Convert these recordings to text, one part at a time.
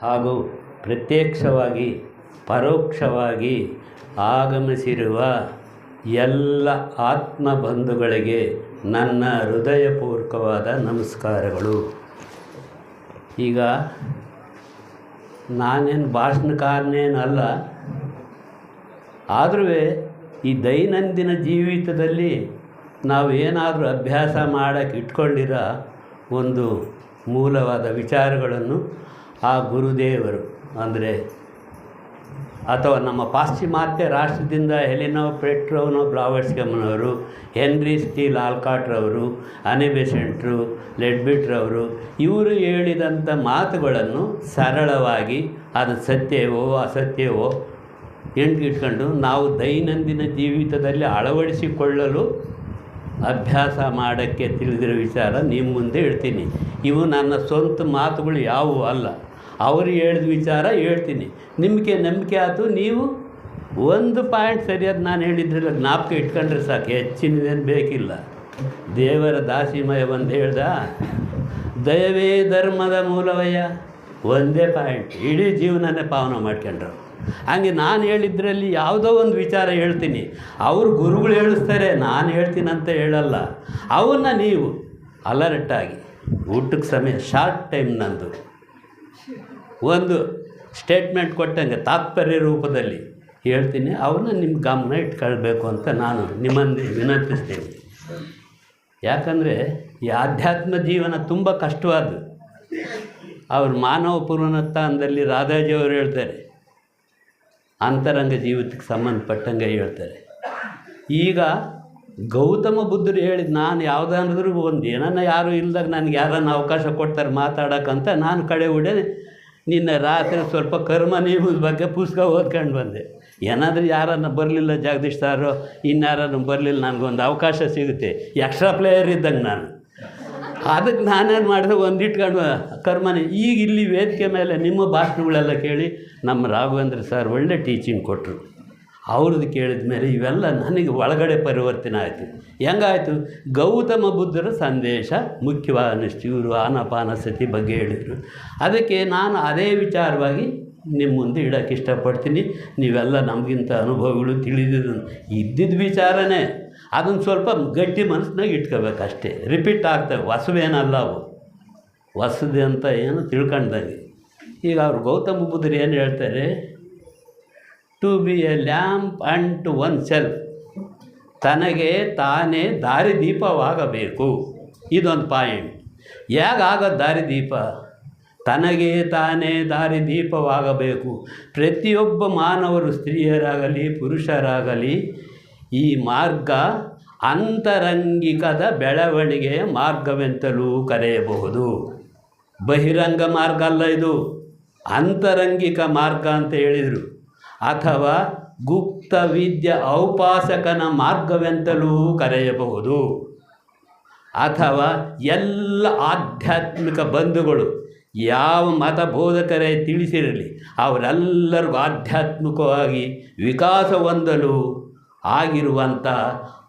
ಹಾಗೂ ಪ್ರತ್ಯಕ್ಷವಾಗಿ, ಪರೋಕ್ಷವಾಗಿ ಆಗಮಿಸಿರುವ ಎಲ್ಲ ಆತ್ಮ ಬಂಧುಗಳಿಗೆ ನನ್ನ ಹೃದಯಪೂರ್ವಕವಾದ ನಮಸ್ಕಾರಗಳು. ಈಗ ನಾನೇನು ಭಾಷಣಕಾರನೇನಲ್ಲ ಆದರೂ ಈ ದೈನಂದಿನ ಜೀವಿತದಲ್ಲಿ ನಾವು ಏನಾದರೂ ಅಭ್ಯಾಸ ಮಾಡೋಕ್ಕೆ ಇಟ್ಕೊಂಡಿರೋ ಒಂದು ಮೂಲವಾದ ವಿಚಾರಗಳನ್ನು ಆ ಗುರುದೇವರು ಅಂದರೆ ಅಥವಾ ನಮ್ಮ ಪಾಶ್ಚಿಮಾತ್ಯ ರಾಷ್ಟ್ರದಿಂದ ಹೆಲಿನೋ ಪೆಟ್ರೋನೋ ಬ್ಲಾವರ್ಸ್ಕಮ್ಮನವರು ಹೆನ್ರಿ ಸ್ಟೀಲ್ ಆಲ್ಕಾಟ್ರವರು ಅನೆಬೆಸೆಂಟ್ರು ಲೆಡ್ಬಿಟ್ರವರು, ಇವರು ಹೇಳಿದಂಥ ಮಾತುಗಳನ್ನು ಸರಳವಾಗಿ ಅದು ಸತ್ಯವೋ ಅಸತ್ಯವೋ ಎಂಟಿಟ್ಕೊಂಡು ನಾವು ದೈನಂದಿನ ಜೀವಿತದಲ್ಲಿ ಅಳವಡಿಸಿಕೊಳ್ಳಲು ಅಭ್ಯಾಸ ಮಾಡೋಕ್ಕೆ ತಿಳಿದಿರೋ ವಿಚಾರ ನಿಮ್ಮ ಮುಂದೆ ಹೇಳ್ತೀನಿ ಇವು ನನ್ನ ಸ್ವಂತ ಮಾತುಗಳು ಯಾವುವು ಅಲ್ಲ. ಅವರು ಹೇಳಿದ ವಿಚಾರ ಹೇಳ್ತೀನಿ. ನಿಮಗೆ ನಂಬಿಕೆ ಆಯಿತು, ನೀವು ಒಂದು ಪಾಯಿಂಟ್ ಸರಿಯಾದ ನಾನು ಹೇಳಿದ್ರಲ್ಲ, ಜ್ಞಾಪಕ ಇಟ್ಕೊಂಡ್ರೆ ಸಾಕು, ಹೆಚ್ಚಿನದೇನು ಬೇಕಿಲ್ಲ. ದೇವರ ದಾಸಿಮಯ ಬಂದು ಹೇಳ್ದ, ದಯವೇ ಧರ್ಮದ ಮೂಲವಯ್ಯ. ಒಂದೇ ಪಾಯಿಂಟ್, ಇಡೀ ಜೀವನನೇ ಪಾವನ ಮಾಡ್ಕೊಂಡ್ರು. ಹಂಗೆ ನಾನು ಹೇಳಿದ್ರಲ್ಲಿ ಯಾವುದೋ ಒಂದು ವಿಚಾರ ಹೇಳ್ತೀನಿ. ಅವರು ಗುರುಗಳು ಹೇಳಿಸ್ತಾರೆ, ನಾನು ಹೇಳ್ತೀನಂತ ಹೇಳಲ್ಲ. ಅವನ್ನ ನೀವು ಅಲರ್ಟಾಗಿ, ಊಟಕ್ಕೆ ಸಮಯ, ಶಾರ್ಟ್ ಟೈಮ್ ನಂದು. ಒಂದು ಸ್ಟೇಟ್ಮೆಂಟ್ ಕೊಟ್ಟಂಗೆ ತಾತ್ಪರ್ಯ ರೂಪದಲ್ಲಿ ಹೇಳ್ತೀನಿ. ಅವನ್ನ ನಿಮ್ಮ ಗಮನ ಇಟ್ಕೊಳ್ಬೇಕು ಅಂತ ನಾನು ನಿಮ್ಮನ್ನು ವಿನಂತಿಸ್ತೇನೆ. ಯಾಕಂದರೆ ಈ ಆಧ್ಯಾತ್ಮ ಜೀವನ ತುಂಬ ಕಷ್ಟವಾದ ಅವ್ರು ಮಾನವ ರಾಧಾಜಿ ರಾಧಾಜಿಯವರು ಹೇಳ್ತಾರೆ. ಅಂತರಂಗ ಜೀವಿತಕ್ಕೆ ಸಂಬಂಧಪಟ್ಟಂಗೆ ಹೇಳ್ತಾರೆ. ಈಗ ಗೌತಮ ಬುದ್ಧರು ಹೇಳಿದ ನಾನು ಯಾವುದಾದ್ರೂ ಒಂದು ಏನನ್ನ ಯಾರು ಇಲ್ದಾಗ ನನಗೆ ಯಾರನ್ನ ಅವಕಾಶ ಕೊಡ್ತಾರೆ ಮಾತಾಡೋಕ್ಕಂತ ನಾನು ಕಡೆ ಉಡೆ ನಿನ್ನೆ ರಾತ್ರಿ ಸ್ವಲ್ಪ ಕರ್ಮ ನಿಯಮದ ಬಗ್ಗೆ ಪುಸ್ತಕ ಓದ್ಕೊಂಡು ಬಂದೆ. ಏನಾದರೂ ಯಾರನ್ನು ಬರಲಿಲ್ಲ ಜಗದೀಶ್ ಸಾರು, ಇನ್ಯಾರನ್ನು ಬರಲಿಲ್ಲ ನನಗೊಂದು ಅವಕಾಶ ಸಿಗುತ್ತೆ. ಎಕ್ಸ್ಟ್ರಾ ಪ್ಲೇಯರ್ ಇದ್ದಂಗೆ ನಾನು. ಅದಕ್ಕೆ ನಾನೇನು ಮಾಡಿದೆ ಒಂದು ಇಟ್ಕೊಂಡು ಕರ್ಮನೆ ಈಗ ಇಲ್ಲಿ ವೇದಿಕೆ ಮೇಲೆ ನಿಮ್ಮ ಭಾಷಣಗಳೆಲ್ಲ ಕೇಳಿ ನಮ್ಮ ರಾಘವೇಂದ್ರ ಸರ್ ಒಳ್ಳೆ ಟೀಚಿಂಗ್ ಕೊಟ್ಟರು ಅವ್ರದ್ದು ಕೇಳಿದ ಮೇಲೆ ಇವೆಲ್ಲ ನನಗೆ ಒಳಗಡೆ ಪರಿವರ್ತನೆ ಆಯಿತು. ಹೆಂಗಾಯಿತು? ಗೌತಮ ಬುದ್ಧರ ಸಂದೇಶ ಮುಖ್ಯವಾದಷ್ಟು ಇವರು ಆನಪಾನ ಸತಿ ಬಗ್ಗೆ ಹೇಳಿದರು. ಅದಕ್ಕೆ ನಾನು ಅದೇ ವಿಚಾರವಾಗಿ ನಿಮ್ಮ ಮುಂದೆ ಇಡೋಕ್ಕೆ ಇಷ್ಟಪಡ್ತೀನಿ. ನೀವೆಲ್ಲ ನಮಗಿಂತ ಅನುಭವಗಳು ತಿಳಿದಿದ್ದು ಇದ್ದಿದ್ದ ವಿಚಾರನೇ. ಅದನ್ನು ಸ್ವಲ್ಪ ಗಟ್ಟಿ ಮನಸ್ಸಿನಾಗ ಇಟ್ಕೋಬೇಕು ಅಷ್ಟೇ. ರಿಪೀಟ್ ಆಗ್ತವೆ. ಹೊಸವೇನಲ್ಲ ಅವು. ಹೊಸದು ಅಂತ ಏನು ತಿಳ್ಕೊಂಡಂಗೆ. ಈಗ ಅವ್ರು ಗೌತಮ ಬುದ್ಧರು ಏನು ಹೇಳ್ತಾರೆ? To be a lamp and to oneself ತನಗೆ ತಾನೇ ದಾರಿದೀಪವಾಗಬೇಕು. ಇದೊಂದು ಪಾಯಿಂಟ್ ಹೇಗಾಗೋದು ದಾರಿದೀಪ? ತನಗೆ ತಾನೇ ದಾರಿದೀಪವಾಗಬೇಕು. ಪ್ರತಿಯೊಬ್ಬ ಮಾನವರು ಸ್ತ್ರೀಯರಾಗಲಿ, ಪುರುಷರಾಗಲಿ, ಈ ಮಾರ್ಗ ಅಂತರಂಗಿಕದ ಬೆಳವಣಿಗೆಯ ಮಾರ್ಗವೆಂತಲೂ ಕರೆಯಬಹುದು. ಬಹಿರಂಗ ಮಾರ್ಗ ಅಲ್ಲ ಇದು. ಅಂತರಂಗಿಕ ಮಾರ್ಗ ಅಂತ ಹೇಳಿದರು. ಅಥವಾ ಗುಪ್ತ ವಿದ್ಯ ಔಪಾಸಕನ ಮಾರ್ಗವೆಂತಲೂ ಕರೆಯಬಹುದು. ಅಥವಾ ಎಲ್ಲ ಆಧ್ಯಾತ್ಮಿಕ ಬಂಧುಗಳು ಯಾವ ಮತ ಬೋಧಕರೇ ತಿಳಿಸಿರಲಿ, ಅವರೆಲ್ಲರಿಗೂ ಆಧ್ಯಾತ್ಮಿಕವಾಗಿ ವಿಕಾಸ ಹೊಂದಲು ಆಗಿರುವಂಥ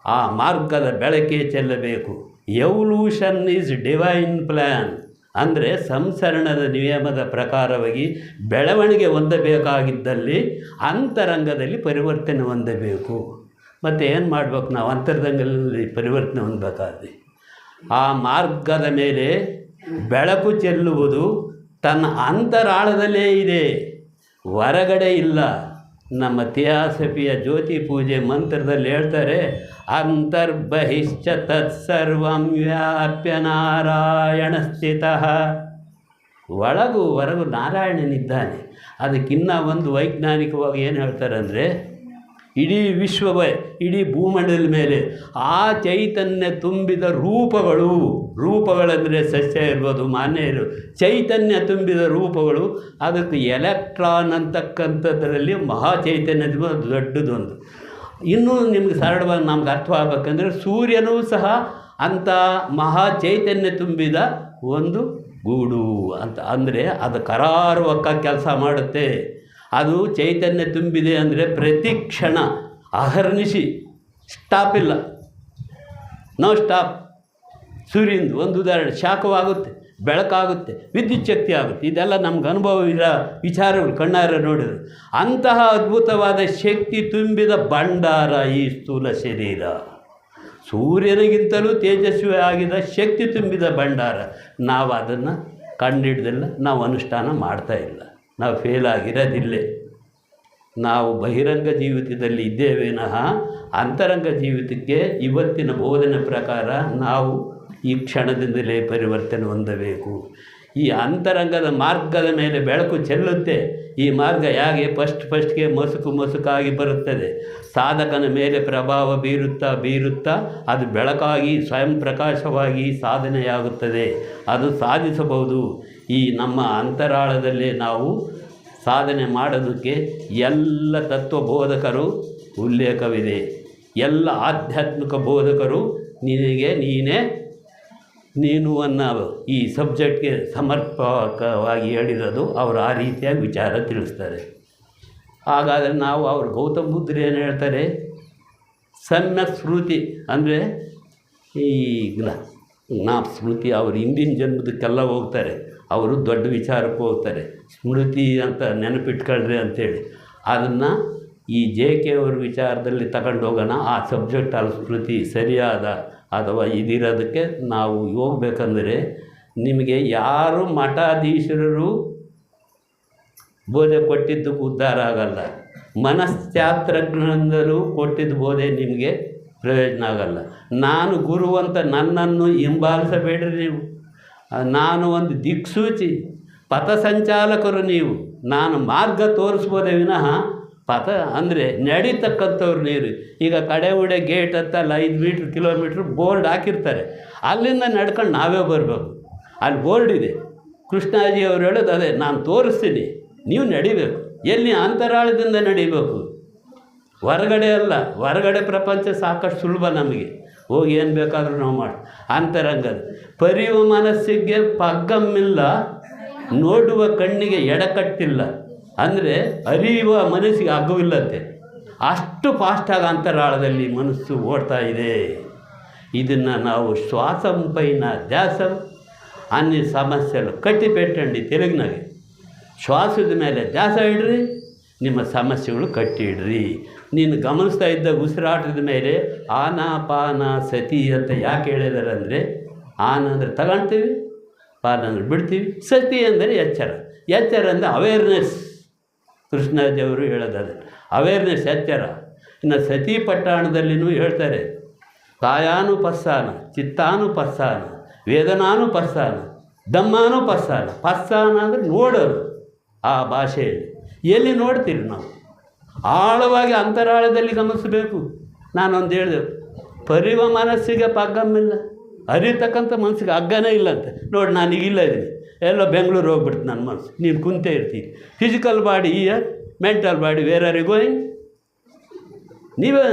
ಆ ಮಾರ್ಗದ ಬೆಳಕೆ ಚೆಲ್ಲಬೇಕು. ಎವಲ್ಯೂಷನ್ ಈಸ್ ಡಿವೈನ್ ಪ್ಲ್ಯಾನ್ ಅಂದರೆ ಸಂಸರಣದ ನಿಯಮದ ಪ್ರಕಾರವಾಗಿ ಬೆಳವಣಿಗೆ ಹೊಂದಬೇಕಾಗಿದ್ದಲ್ಲಿ ಅಂತರಂಗದಲ್ಲಿ ಪರಿವರ್ತನೆ ಹೊಂದಬೇಕು. ಮತ್ತು ಏನು ಮಾಡ್ಬೇಕು ನಾವು? ಅಂತರಂಗದಲ್ಲಿ ಪರಿವರ್ತನೆ ಹೊಂದಬೇಕಾದ್ರೆ. ಆ ಮಾರ್ಗದ ಮೇಲೆ ಬೆಳಕು ಚೆಲ್ಲುವುದು ತನ್ನ ಅಂತರಾಳದಲ್ಲೇ ಇದೆ. ಹೊರಗಡೆ ಇಲ್ಲ. ನಮ್ಮ ಥಿಯಾಸಫಿಯ ಜ್ಯೋತಿ ಪೂಜೆ ಮಂತ್ರದಲ್ಲಿ ಹೇಳ್ತಾರೆ, ಅಂತರ್ಬಹಿಶ್ಚ ತತ್ಸರ್ವಂ ವ್ಯಾಪ್ಯ ನಾರಾಯಣ ಸ್ಥಿತ. ಒಳಗು ಹೊರಗು ನಾರಾಯಣನಿದ್ದಾನೆ. ಅದಕ್ಕಿನ್ನ ಒಂದು ವೈಜ್ಞಾನಿಕವಾಗಿ ಏನು ಹೇಳ್ತಾರೆ ಅಂದರೆ ಇಡೀ ವಿಶ್ವವೇ, ಇಡೀ ಭೂಮಂಡಲದ ಮೇಲೆ ಆ ಚೈತನ್ಯ ತುಂಬಿದ ರೂಪಗಳು, ರೂಪಗಳಂದರೆ ಸಸ್ಯ ಇರ್ಬೋದು, ಮಾನ್ಯ ಇರ್ಬೋದು ಚೈತನ್ಯ ತುಂಬಿದ ರೂಪಗಳು, ಅದಕ್ಕೆ ಎಲೆಕ್ಟ್ರಾನ್ ಅಂತಕ್ಕಂಥದ್ರಲ್ಲಿ ಮಹಾ ಚೈತನ್ಯದ ದೊಡ್ಡದೊಂದು ಇನ್ನೂ ನಿಮ್ಗೆ ಸರಳವಾಗಿ ನಮ್ಗೆ ಅರ್ಥ ಆಗ್ಬೇಕಂದ್ರೆ ಸೂರ್ಯನೂ ಸಹ ಅಂಥ ಮಹಾ ಚೈತನ್ಯ ತುಂಬಿದ ಒಂದು ಗೂಡು ಅಂತ, ಅಂದರೆ ಅದು ಕರಾರುವಕ್ಕ ಕೆಲಸ ಮಾಡುತ್ತೆ. ಅದು ಚೈತನ್ಯ ತುಂಬಿದೆ ಅಂದರೆ ಪ್ರತಿ ಕ್ಷಣ ಅಹರ್ನಿಶಿ. ಸ್ಟಾಪ್ ಇಲ್ಲ. ನೋ ಸ್ಟಾಪ್ ಸೂರ್ಯಂದು ಒಂದು ಉದಾಹರಣೆ, ಶಾಖವಾಗುತ್ತೆ, ಬೆಳಕಾಗುತ್ತೆ, ವಿದ್ಯುತ್ ಶಕ್ತಿ ಆಗುತ್ತೆ. ಇದೆಲ್ಲ ನಮ್ಗೆ ಅನುಭವ ಇರೋ ವಿಚಾರಗಳು ಕಣ್ಣಾರೆ ನೋಡಿದ್ರು. ಅಂತಹ ಅದ್ಭುತವಾದ ಶಕ್ತಿ ತುಂಬಿದ ಭಂಡಾರ ಈ ಸ್ಥೂಲ ಶರೀರ. ಸೂರ್ಯನಿಗಿಂತಲೂ ತೇಜಸ್ವಿ ಆಗಿದ ಶಕ್ತಿ ತುಂಬಿದ ಭಂಡಾರ. ನಾವು ಅದನ್ನು ಕಂಡಿಡ್ದಿಲ್ಲ ನಾವು ಅನುಷ್ಠಾನ ಮಾಡ್ತಾ ಇಲ್ಲ. ನಾವು ಫೇಲ್ ನಾವು ಬಹಿರಂಗ ಜೀವಿತದಲ್ಲಿ ಇದ್ದೇವೆ ವಿನಃ ಅಂತರಂಗ ಜೀವಿತಕ್ಕೆ ಇವತ್ತಿನ ಬೋಧನೆ ಪ್ರಕಾರ ನಾವು ಈ ಕ್ಷಣದಿಂದಲೇ ಪರಿವರ್ತನೆ ಹೊಂದಬೇಕು. ಈ ಅಂತರಂಗದ ಮಾರ್ಗದ ಮೇಲೆ ಬೆಳಕು ಚೆಲ್ಲುತ್ತೆ. ಈ ಮಾರ್ಗ ಹೇಗೆ ಫಸ್ಟ್ ಫಸ್ಟ್ಗೆ ಮಸುಕು ಮಸುಕಾಗಿ ಬರುತ್ತದೆ? ಸಾಧಕನ ಮೇಲೆ ಪ್ರಭಾವ ಬೀರುತ್ತಾ ಬೀರುತ್ತಾ ಅದು ಬೆಳಕಾಗಿ ಸ್ವಯಂ ಪ್ರಕಾಶವಾಗಿ ಸಾಧನೆಯಾಗುತ್ತದೆ. ಅದು ಸಾಧಿಸಬಹುದು. ಈ ನಮ್ಮ ಅಂತರಾಳದಲ್ಲಿ ನಾವು ಸಾಧನೆ ಮಾಡೋದಕ್ಕೆ ಎಲ್ಲ ತತ್ವ ಬೋಧಕರು ಉಲ್ಲೇಖವಿದೆ. ಎಲ್ಲ ಆಧ್ಯಾತ್ಮಿಕ ಬೋಧಕರು ನಿನಗೆ ನೀನೇ ನೀನು ಅನ್ನ ಈ ಸಬ್ಜೆಕ್ಟ್ಗೆ ಸಮರ್ಪಕವಾಗಿ ಹೇಳಿರೋದು ಅವರು ಆ ರೀತಿಯಾಗಿ ವಿಚಾರ ತಿಳಿಸ್ತಾರೆ. ಹಾಗಾದರೆ ನಾವು ಅವರು ಗೌತಮ ಬುದ್ಧರು ಏನು ಹೇಳ್ತಾರೆ? ಸಣ್ಣ ಸ್ಮೃತಿ ಅಂದರೆ ಈ ಜ್ಞಾ ಸ್ಮೃತಿ ಅವರು ಹಿಂದಿನ ಜನ್ಮದಕ್ಕೆಲ್ಲ ಹೋಗ್ತಾರೆ. ಅವರು ದೊಡ್ಡ ವಿಚಾರಕ್ಕೆ ಹೋಗ್ತಾರೆ. ಸ್ಮೃತಿ ಅಂತ ನೆನಪಿಟ್ಕೊಳ್ರಿ ಅಂಥೇಳಿ ಅದನ್ನು ಈ ಜೆ ಕೆ ಅವ್ರ ವಿಚಾರದಲ್ಲಿ ತಗೊಂಡು ಹೋಗೋಣ. ಆ ಸಬ್ಜೆಕ್ಟ್ ಅಲ್ಲಿ ಸ್ಮೃತಿ ಸರಿಯಾದ ಅಥವಾ ಇದಿರೋದಕ್ಕೆ ನಾವು ಹೋಗ್ಬೇಕಂದ್ರೆ ನಿಮಗೆ ಯಾರು ಮಠಾಧೀಶರು ಬೋಧೆ ಕೊಟ್ಟಿದ್ದಕ್ಕೆ ಉದ್ಧಾರ ಆಗಲ್ಲ. ಮನಶ್ಶಾಸ್ತ್ರಜ್ಞರಿಂದಲೂ ಕೊಟ್ಟಿದ್ದ ಬೋಧೆ ನಿಮಗೆ ಪ್ರಯೋಜನ ಆಗಲ್ಲ. ನಾನು ಗುರುವಂತ ನನ್ನನ್ನು ಹಿಂಬಾಲಿಸಬೇಡ್ರಿ ನೀವು. ನಾನು ಒಂದು ದಿಕ್ಸೂಚಿ, ಪಥಸಂಚಾಲಕರು ನೀವು. ನಾನು ಮಾರ್ಗ ತೋರಿಸ್ಬೋದೇ ವಿನಃ ಪಥ ಅಂದರೆ ನಡೀತಕ್ಕಂಥವ್ರು ನೀರು. ಈಗ ಕಡೆ ಗೇಟ್ ಅಂತ ಅಲ್ಲಿ, ಐದು ಮೀಟ್ರ್, ಕಿಲೋಮೀಟ್ರ್ ಬೋರ್ಡ್ ಹಾಕಿರ್ತಾರೆ. ಅಲ್ಲಿಂದ ನಡ್ಕೊಂಡು ನಾವೇ ಬರಬೇಕು. ಅಲ್ಲಿ ಬೋರ್ಡ್ ಇದೆ. ಕೃಷ್ಣಾಜಿ ಅವರು ಹೇಳೋದು ಅದೇ, ನಾನು ತೋರಿಸ್ತೀನಿ. ನೀವು ನಡಿಬೇಕು. ಎಲ್ಲಿ ಅಂತರಾಳದಿಂದ ನಡಿಬೇಕು? ಹೊರಗಡೆ ಅಲ್ಲ, ಹೊರಗಡೆ ಪ್ರಪಂಚ ಸಾಕಷ್ಟು ಸುಲಭ ನಮಗೆ. ಹೋಗಿ ಏನು ಬೇಕಾದರೂ ನಾವು ಮಾಡಿ. ಅಂತರಂಗ ಪರಿವ ಮನಸ್ಸಿಗೆ ಪಗ್ಗಮ್ಮಿಲ್ಲ, ನೋಡುವ ಕಣ್ಣಿಗೆ ಎಡಕಟ್ಟಿಲ್ಲ. ಅಂದರೆ ಅರಿಯುವ ಮನಸ್ಸಿಗೆ ಅಗ್ಗವಿಲ್ಲಂತೆ ಅಷ್ಟು ಫಾಸ್ಟಾಗಿ ಅಂತರಾಳದಲ್ಲಿ ಮನಸ್ಸು ಓಡ್ತಾ ಇದೆ. ಇದನ್ನು ನಾವು ಶ್ವಾಸಂ ಪೈನ ಧ್ಯಾಸಂ ಅನ್ನಿ ಕಟ್ಟಿ ಕಟ್ಟಿಪೆಟ್ಟಂಡಿ ತೆಲುಗಿನಾಗೆ. ಶ್ವಾಸದ ಮೇಲೆ ಧ್ಯಾಸ ಇಡ್ರಿ ನಿಮ್ಮ ಸಮಸ್ಯೆಗಳು ಕಟ್ಟಿಡ್ರಿ. ನೀನು ಗಮನಿಸ್ತಾ ಇದ್ದ ಉಸಿರಾಟದ ಮೇಲೆ ಆನಾಪಾನ ಸತಿ ಅಂತ ಯಾಕೆ ಹೇಳಿದಾರೆ ಅಂದರೆ, ಆನ ಅಂದರೆ ತಗೊಳ್ತೀವಿ ಪಾನ ಅಂದರೆ ಬಿಡ್ತೀವಿ, ಸತಿ ಅಂದರೆ ಎಚ್ಚರ. ಎಚ್ಚರ ಅಂದರೆ ಅವೇರ್ನೆಸ್ ಕೃಷ್ಣದೇವರು ಹೇಳೋದಾದ್ರೆ ಅವೇರ್ನೆಸ್ ಎಚ್ಚರ. ಇನ್ನು ಸತಿ ಪಟ್ಟಣದಲ್ಲಿನೂ ಹೇಳ್ತಾರೆ ಕಾಯಾನುಪಸ್ಸಾನ ಚಿತ್ತಾನುಪಸ್ಸಾನ ವೇದನಾನುಪಸ್ಸಾನ ದಮ್ಮಾನುಪಸ್ಸಾನ ಪಸ್ಸಾನ ಅಂದರೆ ನೋಡೋರು ಆ ಭಾಷೆಯಲ್ಲಿ. ಎಲ್ಲಿ ನೋಡ್ತೀರಿ ನಾವು? ಆಳವಾಗಿ ಅಂತರಾಳದಲ್ಲಿ ಗಮನಿಸಬೇಕು. ನಾನೊಂದು ಹೇಳಿದೆ, ಪರಿವ ಮನಸ್ಸಿಗೆ ಪಗ್ಗಮ್ಮಿಲ್ಲ. ಅರಿತಕ್ಕಂಥ ಮನಸ್ಸಿಗೆ ಹಗ್ಗನೇ ಇಲ್ಲ ಅಂತ. ನೋಡಿ, ನಾನು ಈಗ ಇಲ್ಲ ಇದ್ದೀನಿ ಎಲ್ಲ ಬೆಂಗಳೂರು ಹೋಗ್ಬಿಡ್ತು ನನ್ನ ಮನಸ್ಸು. ನೀನು ಕುಂತೇ ಇರ್ತೀನಿ. Physical body ear mental body where going ನೀವೇ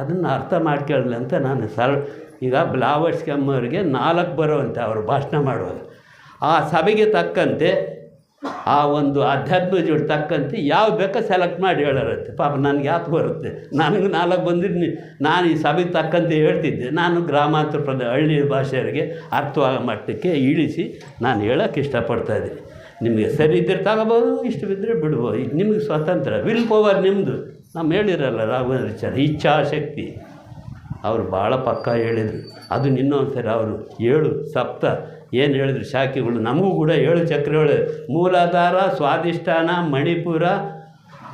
ಅದನ್ನು ಅರ್ಥ ಮಾಡ್ಕೊಳ್ಳಿ ಅಂತ ನಾನು ಸರಳ ಈಗ ಬ್ಲಾವರ್ಸ್ ಕೆಮ್ಮವರಿಗೆ ನಾಲ್ಕು ಬರೋವಂತೆ ಅವರು ಭಾಷಣ ಮಾಡುವಾಗ. ಆ ಸಭೆಗೆ ತಕ್ಕಂತೆ ಆ ಒಂದು ಅಧ್ಯಾತ್ಮ ಜೋಡಿ ತಕ್ಕಂತೆ ಯಾವ ಬೇಕೋ ಸೆಲೆಕ್ಟ್ ಮಾಡಿ ಹೇಳರತ್ತೆ ಪಾಪ ನನಗೆ ಯಾಕೆ ಬರುತ್ತೆ? ನನಗೆ ನಾಲ್ಕು ಬಂದಿದ್ದೀನಿ ನಾನು ಈ ಸಭೆಗೆ ತಕ್ಕಂತೆ ಹೇಳ್ತಿದ್ದೆ. ನಾನು ಗ್ರಾಮಾಂತರ ಪ್ರದ ಹಳ್ಳಿ ಭಾಷೆಯವರಿಗೆ ಅರ್ಥವಾಗೋ ಮಟ್ಟಕ್ಕೆ ಇಳಿಸಿ ನಾನು ಹೇಳೋಕ್ಕೆ ಇಷ್ಟಪಡ್ತಾ ಇದ್ದೀನಿ. ನಿಮಗೆ ಸರಿ ಇದ್ದರೆ ತಗೋಬೋದು, ಇಷ್ಟು ಬಿದ್ದರೆ ಬಿಡ್ಬೋದು. ಇದು ನಿಮಗೆ ಸ್ವತಂತ್ರ. ವಿಲ್ ಪವರ್ ನಿಮ್ಮದು ನಮ್ಮ ಹೇಳಿರಲ್ಲ ರಾಘವೇಂದ್ರ ವಿಚಾರ ಇಚ್ಛಾಶಕ್ತಿ. ಅವರು ಭಾಳ ಪಕ್ಕ ಹೇಳಿದರು. ಅದು ಇನ್ನೊಂದು ಸರಿ ಅವರು ಏಳು ಸಪ್ತ ಏನು ಹೇಳಿದ್ರು ಶಾಖಿಗಳು? ನಮಗೂ ಕೂಡ ಏಳು ಚಕ್ರಗಳು. ಮೂಲಾಧಾರ ಸ್ವಾದಿಷ್ಠಾನ ಮಣಿಪುರ,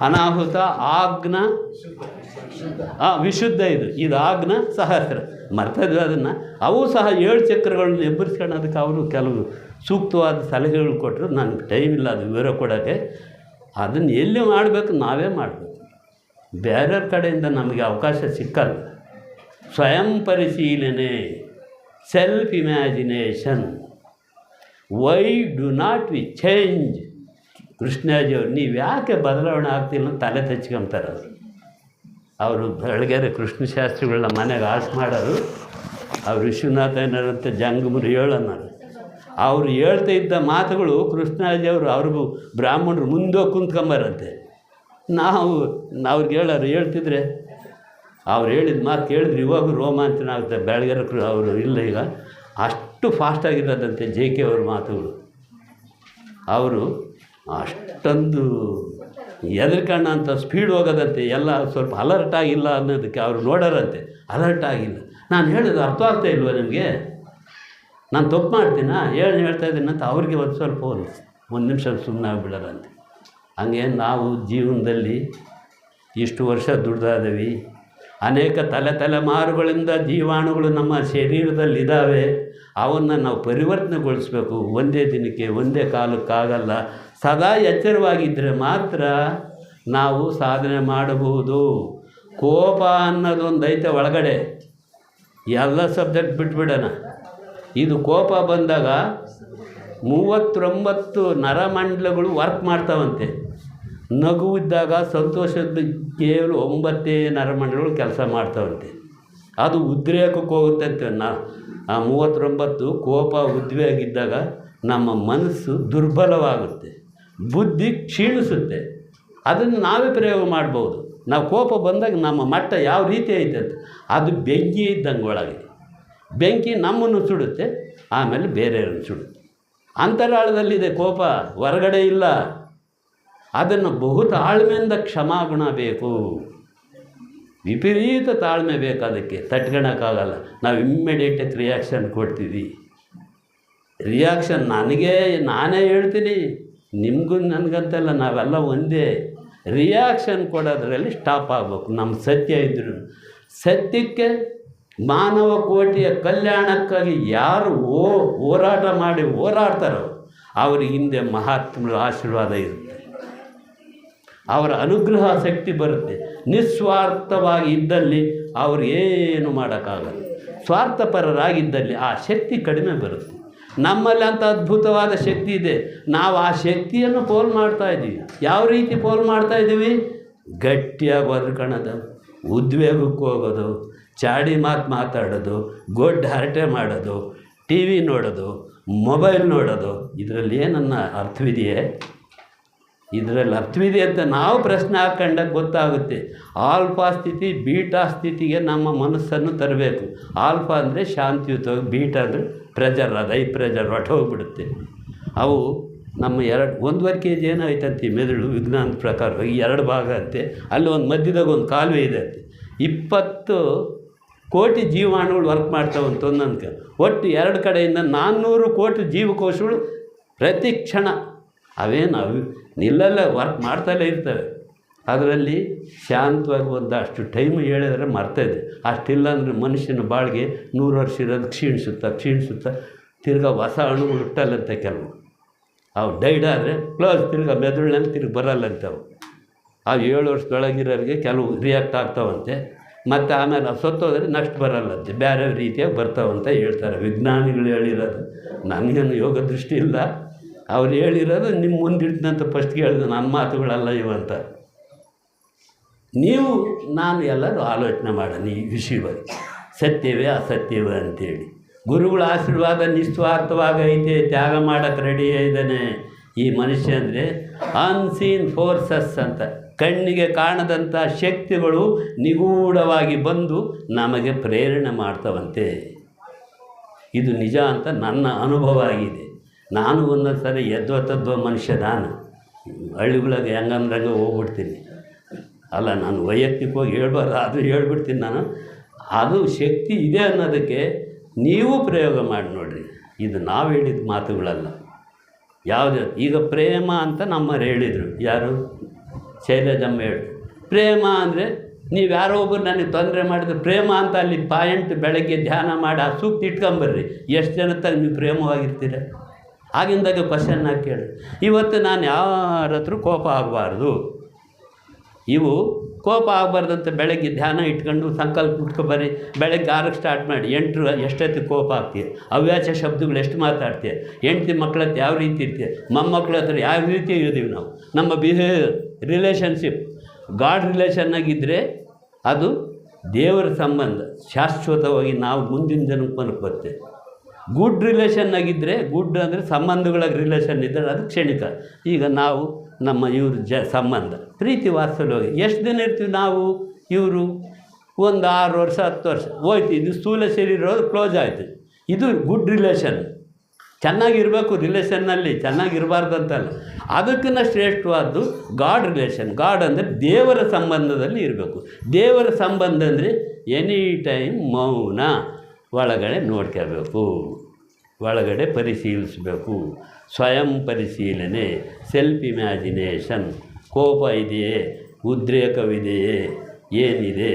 ಅನಾಹುತ ಆಗ್ನ ಆ, ವಿಶುದ್ಧ ಇದು. ಇದು ಆಗ್ನ ಸಹಸ್ರ. ಮರ್ತದ್ವಿ ಅದನ್ನು. ಅವು ಸಹ ಏಳು ಚಕ್ರಗಳನ್ನ ಎಬ್ಬರಿಸ್ಕೊಳ್ಳೋದಕ್ಕೆ ಅವರು ಕೆಲವು ಸೂಕ್ತವಾದ ಸಲಹೆಗಳು ಕೊಟ್ಟರು. ನನಗೆ ಟೈಮ್ ಇಲ್ಲ, ಅದು ವಿವರ ಕೊಡೋಕ್ಕೆ. ಅದನ್ನು ಎಲ್ಲಿ ಮಾಡಬೇಕು? ನಾವೇ ಮಾಡಬೇಕು. ಬೇರೆಯವ್ರ ಕಡೆಯಿಂದ ನಮಗೆ ಅವಕಾಶ ಸಿಕ್ಕಲ್ಲ. ಸ್ವಯಂ ಪರಿಶೀಲನೆ self imagination why do not we change ಕೃಷ್ಣಾಜಿಯವರು ನೀವು ಯಾಕೆ ಬದಲಾವಣೆ ಆಗ್ತಿಲ್ಲ? ಅಂತ ತಲೆ ತೆಚ್ಕೊಂತಾರೆ ಅವರು. ಅವರು ಬೆಳಗ್ಗೆ ಕೃಷ್ಣ ಶಾಸ್ತ್ರಿಗಳನ್ನ ಮನೆಗೆ ಆಸ್ ಮಾಡೋರು. ಅವ್ರು ವಿಶ್ವನಾಥನರಂತ ಜಂಗಮರು ಹೇಳೋಣ ಅವರು ಹೇಳ್ತಾ ಇದ್ದ ಮಾತುಗಳು ಕೃಷ್ಣಾಜಿಯವರು ಅವ್ರಿಗೂ ಬ್ರಾಹ್ಮಣರು ಮುಂದೋಗಿ ಕುಂತ್ಕೊಂಬರಂತೆ. ನಾವು ಅವ್ರಿಗೆ ಹೇಳೋರು ಹೇಳ್ತಿದ್ರೆ, ಅವ್ರು ಹೇಳಿದ ಮಾತು ಕೇಳಿದ್ರೆ ಇವಾಗ ರೋಮಾಂಚನ ಆಗುತ್ತೆ ಬೆಳಗ್ಗೆ ಅವರು ಇಲ್ಲ ಈಗ. ಅಷ್ಟು ಅಷ್ಟು ಫಾಸ್ಟಾಗಿರೋದಂತೆ ಜೆ ಕೆ ಅವ್ರ ಮಾತುಗಳು. ಅವರು ಅಷ್ಟೊಂದು ಹೆದರ್ಕೊಂಡಂಥ ಸ್ಪೀಡ್ ಹೋಗೋದಂತೆ ಎಲ್ಲ ಸ್ವಲ್ಪ ಅಲರ್ಟ್ ಆಗಿಲ್ಲ ಅನ್ನೋದಕ್ಕೆ ಅವರು ನೋಡೋರಂತೆ. ಅಲರ್ಟ್ ಆಗಿಲ್ಲ. ನಾನು ಹೇಳೋದು ಅರ್ಥ ಆಗ್ತಾ ಇಲ್ವ ನಿಮಗೆ? ನಾನು ತಪ್ಪು ಮಾಡ್ತೀನಾ? ಹೇಳಿ ಹೇಳ್ತಾ ಇದ್ದೀನಿ ಅಂತ ಅವ್ರಿಗೆ ಒಂದು ಸ್ವಲ್ಪ ಒಂದು ಒಂದು ನಿಮಿಷ ಸುಮ್ಮನೆ ಆಗಿಬಿಡೋರಂತೆ. ಹಂಗೆ ನಾವು ಜೀವನದಲ್ಲಿ ಇಷ್ಟು ವರ್ಷ ದುಡ್ದಾದವಿ. ಅನೇಕ ತಲೆ ತಲೆಮಾರುಗಳಿಂದ ಜೀವಾಣುಗಳು ನಮ್ಮ ಶರೀರದಲ್ಲಿ ಇದ್ದಾವೆ ಅವನ್ನು ನಾವು ಪರಿವರ್ತನೆಗೊಳಿಸ್ಬೇಕು. ಒಂದೇ ದಿನಕ್ಕೆ, ಒಂದೇ ಕಾಲಕ್ಕಾಗಲ್ಲ. ಸದಾ ಎಚ್ಚರವಾಗಿದ್ದರೆ ಮಾತ್ರ ನಾವು ಸಾಧನೆ ಮಾಡಬಹುದು. ಕೋಪ ಅನ್ನೋದೊಂದು ಐತೆ ಒಳಗಡೆ. ಎಲ್ಲ ಸಬ್ಜೆಕ್ಟ್ ಬಿಟ್ಬಿಡೋಣ. ಇದು ಕೋಪ ಬಂದಾಗ ಮೂವತ್ತೊಂಬತ್ತು ನರಮಂಡಲಗಳು ವರ್ಕ್ ಮಾಡ್ತಾವಂತೆ. ನಗುವಿದ್ದಾಗ ಸಂತೋಷದ ಕೇವಲ ಒಂಬತ್ತೇ ನರಮಂಡಲಗಳು ಕೆಲಸ ಮಾಡ್ತಾವಂತೆ. ಅದು ಉದ್ರೇಕಕ್ಕೆ ಹೋಗುತ್ತಂತೆ ನಾ ಆ ಮೂವತ್ತೊಂಬತ್ತು ಕೋಪ ಉದ್ವೇಗ ಇದ್ದಾಗ ನಮ್ಮ ಮನಸ್ಸು ದುರ್ಬಲವಾಗುತ್ತೆ. ಬುದ್ಧಿ ಕ್ಷೀಣಿಸುತ್ತೆ. ಅದನ್ನು ನಾವೇ ಪ್ರಯೋಗ ಮಾಡ್ಬೋದು. ನಾವು ಕೋಪ ಬಂದಾಗ ನಮ್ಮ ಮಟ್ಟ ಯಾವ ರೀತಿ ಐತೆ ಅಂತ. ಅದು ಬೆಂಕಿ ಇದ್ದಂಗೆ ಒಳಗೆ ಬೆಂಕಿ ನಮ್ಮನ್ನು ಸುಡುತ್ತೆ, ಆಮೇಲೆ ಬೇರೆಯವ್ರನ್ನ ಸುಡುತ್ತೆ. ಅಂತರಾಳದಲ್ಲಿದೆ ಕೋಪ, ಹೊರಗಡೆ ಇಲ್ಲ. ಅದನ್ನು ಬಹುತ ಆಳ್ಮೆಯಿಂದ ಕ್ಷಮಾಗುಣ ಬೇಕು ವಿಪರೀತ ತಾಳ್ಮೆ ಬೇಕು ಅದಕ್ಕೆ ತಟ್ಕೊಳಕ್ಕಾಗಲ್ಲ ನಾವು ಇಮ್ಮಿಡಿಯೇಟಾಗಿ ರಿಯಾಕ್ಷನ್ ಕೊಡ್ತೀವಿ. ರಿಯಾಕ್ಷನ್ ನನಗೆ, ನಾನೇ ಹೇಳ್ತೀನಿ. ನಿಮಗೂ ನನಗಂತಲ್ಲ ನಾವೆಲ್ಲ ಒಂದೇ. ರಿಯಾಕ್ಷನ್ ಕೊಡೋದ್ರಲ್ಲಿ ಸ್ಟಾಪ್ ಆಗಬೇಕು. ನಮ್ಮ ಸತ್ಯ ಇದ್ರು. ಸತ್ಯಕ್ಕೆ ಮಾನವ ಕೋಟಿಯ ಕಲ್ಯಾಣಕ್ಕಾಗಿ ಯಾರು ಓ ಹೋರಾಟ ಮಾಡಿ ಹೋರಾಡ್ತಾರೋ, ಅವ್ರ ಹಿಂದೆ ಮಹಾತ್ಮರ ಆಶೀರ್ವಾದ ಇರುತ್ತೆ. ಅವರ ಅನುಗ್ರಹ ಶಕ್ತಿ ಬರುತ್ತೆ. ನಿಸ್ವಾರ್ಥವಾಗಿ ಇದ್ದಲ್ಲಿ ಅವ್ರು ಏನು ಮಾಡೋಕ್ಕಾಗಲ್ಲ. ಸ್ವಾರ್ಥಪರರಾಗಿದ್ದಲ್ಲಿ ಆ ಶಕ್ತಿ ಕಡಿಮೆ ಬರುತ್ತೆ. ನಮ್ಮಲ್ಲಿ ಅಂತ ಅದ್ಭುತವಾದ ಶಕ್ತಿ ಇದೆ. ನಾವು ಆ ಶಕ್ತಿಯನ್ನು ಪೋಲ್ ಮಾಡ್ತಾ ಇದ್ದೀವಿ. ಯಾವ ರೀತಿ ಪೋಲ್ ಮಾಡ್ತಾ ಇದ್ದೀವಿ? ಗಟ್ಟಿಯಾಗಿ ವರ್ಗಣದ ಉದ್ವೇಗಕ್ಕೆ ಹೋಗೋದು, ಚಾಡಿ ಮಾತು ಮಾತಾಡೋದು, ಗೊಡ್ಡ ಹರಟೆ ಮಾಡೋದು, ಟಿ ವಿ ನೋಡೋದು, ಮೊಬೈಲ್ ನೋಡೋದು. ಇದರಲ್ಲಿ ಏನನ್ನ ಅರ್ಥವಿದೆಯೇ? ಇದರಲ್ಲಿ ಅರ್ಥವಿದೆ ಅಂತ ನಾವು ಪ್ರಶ್ನೆ ಹಾಕ್ಕೊಂಡಾಗ ಗೊತ್ತಾಗುತ್ತೆ. ಆಲ್ಫಾ ಸ್ಥಿತಿ ಬೀಟಾ ಸ್ಥಿತಿಗೆ ನಮ್ಮ ಮನಸ್ಸನ್ನು ತರಬೇಕು. ಆಲ್ಫಾ ಅಂದರೆ ಶಾಂತಿಯುತ ಬೀಟಾ ಅಂದರೆ ಪ್ರೆಜರ್ ಅದು ಐ ಪ್ರೆಜರ್ ಹೊಟ್ಟೋಗ್ಬಿಡುತ್ತೆ ಅವು ನಮ್ಮ ಎರಡು ಒಂದೂವರೆ ಕೆ ಜಿ ಈ ಮೆದುಳು ವಿಜ್ಞಾನದ ಪ್ರಕಾರವಾಗಿ ಎರಡು ಭಾಗ ಅಂತೆ, ಅಲ್ಲಿ ಒಂದು ಮಧ್ಯದಾಗ ಒಂದು ಕಾಲುವೆ ಇದೆ ಅಂತೆ. ಇಪ್ಪತ್ತು ಕೋಟಿ ಜೀವಾಣುಗಳು ವರ್ಕ್ ಮಾಡ್ತಾವಂತ ಒಂದೊಂದು ಒಟ್ಟು ಎರಡು ಕಡೆಯಿಂದ ನಾನ್ನೂರು ಕೋಟಿ ಜೀವಕೋಶಗಳು ಪ್ರತಿ ಕ್ಷಣ, ಅವೇನು ಅವು ನಿಲ್ಲಲ್ಲ ವರ್ಕ್ ಮಾಡ್ತಲೇ ಇರ್ತವೆ. ಅದರಲ್ಲಿ ಶಾಂತವಾಗಿ ಒಂದು ಅಷ್ಟು ಟೈಮ್ ಹೇಳಿದ್ರೆ ಮರ್ತಾಯಿದೆ ಅಷ್ಟಿಲ್ಲ ಅಂದರೆ ಮನುಷ್ಯನ ಬಾಳಿಗೆ ನೂರು ವರ್ಷ ಇರೋದು ಕ್ಷೀಣಿಸುತ್ತಾ ಕ್ಷೀಣಿಸುತ್ತಾ ತಿರ್ಗಾ ಹೊಸ ಹಣ್ಣುಗಳು ಹುಟ್ಟಲ್ಲಂತೆ ಕೆಲವು. ಅವು ಡೈಡ್ ಆದರೆ ಕ್ಲೋಸ್ ತಿರ್ಗಾ ಮೆದುಳಿನಲ್ಲಿ ತಿರ್ಗಿ ಬರಲ್ಲಂತೆ ಅವು. ಆ ಏಳು ವರ್ಷದೊಳಗಿರೋರಿಗೆ ಕೆಲವು ರಿಯಾಕ್ಟ್ ಆಗ್ತಾವಂತೆ. ಮತ್ತು ಆಮೇಲೆ ಅದು ಸತ್ತೋದ್ರೆ ನೆಕ್ಸ್ಟ್ ಬರಲ್ಲಂತೆ. ಬೇರೆ ರೀತಿಯಾಗಿ ಬರ್ತಾವಂತ ಹೇಳ್ತಾರೆ. ವಿಜ್ಞಾನಿಗಳು ಹೇಳಿರೋದು. ನನಗೇನು ಯೋಗ ದೃಷ್ಟಿ ಇಲ್ಲ. ಅವ್ರು ಹೇಳಿರೋದು ನಿಮ್ಮ ಮುಂದೆ ಮುಂದಿಡ್ತಂತ ಫಸ್ಟ್ ಕೇಳಿದ್ರು ನನ್ನ ಮಾತುಗಳಲ್ಲ ಇವಂತ ನೀವು, ನಾನು ಎಲ್ಲರೂ ಆಲೋಚನೆ ಮಾಡೋಣ ಈ ವಿಷಯವಾಗಿ. ಸತ್ಯವೇ ಅಸತ್ಯವೇ ಅಂತೇಳಿ. ಗುರುಗಳ ಆಶೀರ್ವಾದ ನಿಸ್ವಾರ್ಥವಾಗೈತೆ ತ್ಯಾಗ ಮಾಡೋಕ್ಕೆ ರೆಡಿ ಇದ್ದಾನೆ. ಈ ಮನುಷ್ಯ ಅಂದರೆ ಅನ್ಸೀನ್ ಫೋರ್ಸಸ್ ಅಂತ. ಕಣ್ಣಿಗೆ ಕಾಣದಂಥ ಶಕ್ತಿಗಳು ನಿಗೂಢವಾಗಿ ಬಂದು ನಮಗೆ ಪ್ರೇರಣೆ ಮಾಡ್ತವಂತೆ. ಇದು ನಿಜ ಅಂತ ನನ್ನ ಅನುಭವ ಆಗಿದೆ. ನಾನು ಒಂದೊಂದು ಸರಿ ಎದ್ದು ತದ್ವ ಮನುಷ್ಯ ನಾನು ಹಳ್ಳಿಗಳಿಗೆ ಹೆಂಗಂದ್ರಂಗೆ ಹೋಗ್ಬಿಡ್ತೀನಿ. ಅಲ್ಲ, ನಾನು ವೈಯಕ್ತಿಕವಾಗಿ ಹೇಳ್ಬಾರ್ದು ಆದರೂ ಹೇಳ್ಬಿಡ್ತೀನಿ ನಾನು. ಅದು ಶಕ್ತಿ ಇದೆ ಅನ್ನೋದಕ್ಕೆ ನೀವು ಪ್ರಯೋಗ ಮಾಡಿ ನೋಡಿರಿ. ಇದು ನಾವು ಹೇಳಿದ ಮಾತುಗಳಲ್ಲ. ಯಾವುದೇ, ಈಗ ಪ್ರೇಮ ಅಂತ ನಮ್ಮವ್ರು ಹೇಳಿದರು. ಯಾರು? ಶೈಲಜಮ್ಮ ಹೇಳಿ. ಪ್ರೇಮ ಅಂದರೆ ನೀವು ಯಾರೋ ಒಬ್ಬರು ನನಗೆ ತೊಂದರೆ ಮಾಡಿದ್ರೆ ಪ್ರೇಮ ಅಂತ ಅಲ್ಲಿ ಪಾಯಿಂಟ್ ಬೆಳಗ್ಗೆ ಧ್ಯಾನ ಮಾಡಿ ಆ ಸೂಕ್ತಿ ಇಟ್ಕೊಂಬರ್ರಿ ಎಷ್ಟು ಜನ ತಗ ನೀವು ಪ್ರೇಮವಾಗಿರ್ತೀರ? ಆಗಿಂದಾಗ ಕ್ವಶನ್ ಹಾಕಿ ಕೇಳಿ. ಇವತ್ತು ನಾನು ಯಾರ ಹತ್ರ ಕೋಪ ಆಗಬಾರ್ದು? ಇವು ಕೋಪ ಆಗಬಾರ್ದಂತ ಬೆಳಗ್ಗೆ ಧ್ಯಾನ ಇಟ್ಕೊಂಡು ಸಂಕಲ್ಪ ಇಟ್ಕೊಬರ್ರಿ ಬೆಳಗ್ಗೆ ಆರಕ್ಕೆ ಸ್ಟಾರ್ಟ್ ಮಾಡಿ. ಎಂಟು ಎಷ್ಟೊತ್ತಿಗೆ ಕೋಪ ಆಗ್ತೀವಿ ಅವ್ಯಾಚ ಶಬ್ದಗಳು ಎಷ್ಟು ಮಾತಾಡ್ತೀವಿ ಹೆಂಡ್ತಿ ಮಕ್ಕಳ ಹತ್ರ ಯಾವ ರೀತಿ ಇರ್ತೀಯ? ಮೊಮ್ಮಕ್ಳ ಹತ್ರ ಯಾವ ರೀತಿ ಇದ್ದೀವಿ ನಾವು? ನಮ್ಮ ಬಿಹೇವಿಯರ್ ರಿಲೇಷನ್ಶಿಪ್ ಗಾಡ್ ರಿಲೇಷನ್ನಾಗಿದ್ದರೆ ಅದು ದೇವರ ಸಂಬಂಧ. ಶಾಶ್ವತವಾಗಿ ನಾವು ಮುಂದಿನ ಜನಕ್ಕೆ ಮನಕ್ಕೆ ಬರ್ತೇವೆ ರಿಲೇಷನ್ ಆಗಿದ್ದರೆ ಗುಡ್ ಅಂದರೆ ಸಂಬಂಧಗಳ ರಿಲೇಷನ್ ಇದ್ದರೆ ಅದು ಕ್ಷಣಿಕ. ಈಗ ನಾವು ನಮ್ಮ ಇವರು ಜ ಸಂಬಂಧ. ಪ್ರೀತಿ ವಾತ್ಸಲ್ಯವಾಗಿ ಎಷ್ಟು ದಿನ ಇರ್ತೀವಿ ನಾವು? ಇವರು ಒಂದು ಆರು ವರ್ಷ, ಹತ್ತು ವರ್ಷ. ಹೋಯ್ತು, ಇದು ಸ್ಥೂಲ ಶರೀರ ಕ್ಲೋಸ್ ಆಯಿತು. ಇದು ಗುಡ್ ರಿಲೇಷನ್ ಚೆನ್ನಾಗಿರಬೇಕು ರಿಲೇಷನ್ನಲ್ಲಿ ಚೆನ್ನಾಗಿರಬಾರ್ದಂತಲ್ಲ ಅದಕ್ಕಿಂತ ಶ್ರೇಷ್ಠವಾದ್ದು ಗಾಡ್ ರಿಲೇಷನ್ ಗಾಡ್ ಅಂದರೆ ದೇವರ ಸಂಬಂಧದಲ್ಲಿ ಇರಬೇಕು. ದೇವರ ಸಂಬಂಧ ಅಂದರೆ ಎನಿ ಟೈಮ್ ಮೌನ ಒಳಗಡೆ ನೋಡ್ಕೋಬೇಕು. ಒಳಗಡೆ ಪರಿಶೀಲಿಸಬೇಕು. ಸ್ವಯಂ ಪರಿಶೀಲನೆ ಸೆಲ್ಫ್ ಇಮ್ಯಾಜಿನೇಷನ್ ಕೋಪ ಇದೆಯೇ, ಉದ್ರೇಕವಿದೆಯೇ, ಏನಿದೆ?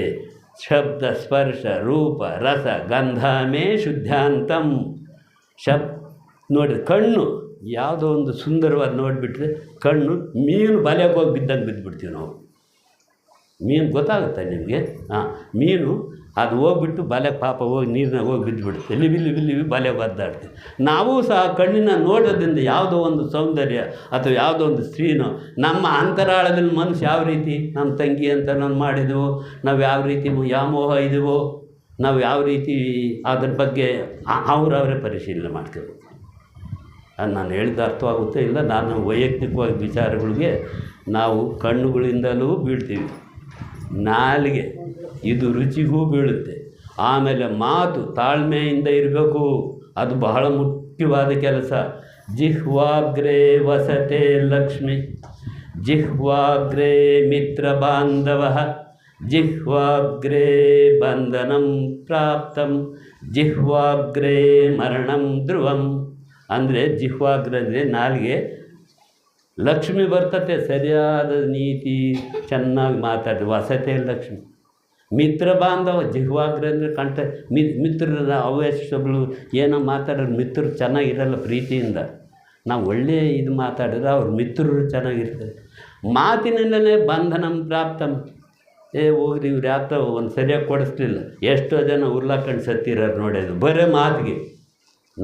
ಶಬ್ದ ಸ್ಪರ್ಶ, ರೂಪ, ರಸ ಗಂಧಮೇ ಶುದ್ಧಾಂತಂ ಶಬ್ ನೋಡಿ ಕಣ್ಣು, ಯಾವುದೋ ಒಂದು ಸುಂದರವಾದ ನೋಡಿಬಿಟ್ರೆ ಕಣ್ಣು ಮೀನು ಬಲೆಗೆ ಹೋಗಿ ಬಿದ್ದಂಗೆ ಬಿದ್ದುಬಿಡ್ತೀವಿ ನಾವು. ಮೀನು ಗೊತ್ತಾಗುತ್ತೆ ನಿಮಗೆ? ಹಾಂ ಮೀನು ಅದು ಹೋಗ್ಬಿಟ್ಟು ಬಲೆ ಪಾಪ ಹೋಗಿ ನೀರಿನಾಗ ಹೋಗಿ ಬಿದ್ದುಬಿಡುತ್ತೆ ಇಲ್ಲಿ ಬಿಲ್ಲಿ ಬಿಲ್ಲಿ ಬಾಲ್ಯ ಒದ್ದಾಡ್ತೀವಿ ನಾವು ಸಹ ಕಣ್ಣಿನ ನೋಡೋದ್ರಿಂದ ಯಾವುದೋ ಒಂದು ಸೌಂದರ್ಯ ಅಥವಾ ಯಾವುದೋ ಒಂದು ಸ್ತ್ರೀನೋ ನಮ್ಮ ಅಂತರಾಳದಲ್ಲಿ ಮನುಷ್ಯ ಯಾವ ರೀತಿ? ನಮ್ಮ ತಂಗಿ ಅಂತ ನಾನು ಮಾಡಿದೆವು, ನಾವು ಯಾವ ರೀತಿ ವ್ಯಾಮೋಹ ಇದೆವೋ ನಾವು ಯಾವ ರೀತಿ ಅದ್ರ ಬಗ್ಗೆ ಅವರವರೇ ಪರಿಶೀಲನೆ ಮಾಡ್ತೇವೆ ಅದು ನಾನು ಹೇಳಿದ ಅರ್ಥವಾಗುತ್ತೆ ಇಲ್ಲ, ನಾನು ವೈಯಕ್ತಿಕವಾಗಿ ವಿಚಾರಗಳಿಗೆ ನಾವು ಕಣ್ಣುಗಳಿಂದಲೂ ಬೀಳ್ತೀವಿ. ನಾಲಿಗೆ. ಇದು ರುಚಿಗೂ ಬೀಳುತ್ತೆ. ಆಮೇಲೆ ಮಾತು ತಾಳ್ಮೆಯಿಂದ ಇರಬೇಕು. ಅದು ಬಹಳ ಮುಖ್ಯವಾದ ಕೆಲಸ. ಜಿಹ್ವಾಗ್ರೇ ವಸತೆ ಲಕ್ಷ್ಮಿ. ಜಿಹ್ವಾಗ್ರೇ ಮಿತ್ರ ಬಾಂಧವ. ಜಿಹ್ವಾಗ್ರೇ ಬಂಧನಂ ಪ್ರಾಪ್ತಂ. ಜಿಹ್ವಾಗ್ರೇ ಮರಣಂ ಧ್ರುವಂ. ಅಂದರೆ ಜಿಹ್ವಾಗ್ರ ಅಂದರೆ ನಾಲಿಗೆ ಲಕ್ಷ್ಮಿ ಬರ್ತತೆ, ಸರಿಯಾದ ನೀತಿ, ಚೆನ್ನಾಗಿ ಮಾತಾಡಿ. ವಸತೆ ಲಕ್ಷ್ಮಿ. ಮಿತ್ರ ಬಾಂಧವ ಜಿಹ್ವಾಗ್ರೆ ಅಂದರೆ ಕಂಠ, ಮಿ, ಮಿತ್ರರ ಅವಶ್ಯಗಳು ಏನೋ ಮಾತಾಡೋರು ಮಿತ್ರರು ಚೆನ್ನಾಗಿರಲ್ಲ ಪ್ರೀತಿಯಿಂದ. ನಾವು ಒಳ್ಳೆಯ ಇದು ಮಾತಾಡಿದ್ರೆ ಅವ್ರ ಮಿತ್ರರು ಚೆನ್ನಾಗಿರ್ತಾರೆ. ಮಾತಿನಲ್ಲೇ ಬಂಧನಂ ಪ್ರಾಪ್ತಂ. ಏ, ಹೋಗ್ರಿ, ಇವ್ರು ಯಾತೋ ಒಂದು ಸರಿಯಾಗಿ ಕೊಡಿಸ್ಲಿಲ್ಲ. ಎಷ್ಟೋ ಜನ ಉರ್ಲಾಕಂಡು ಸತ್ತಿರೋರು ನೋಡೋದು ಬರೀ ಮಾತಿಗೆ.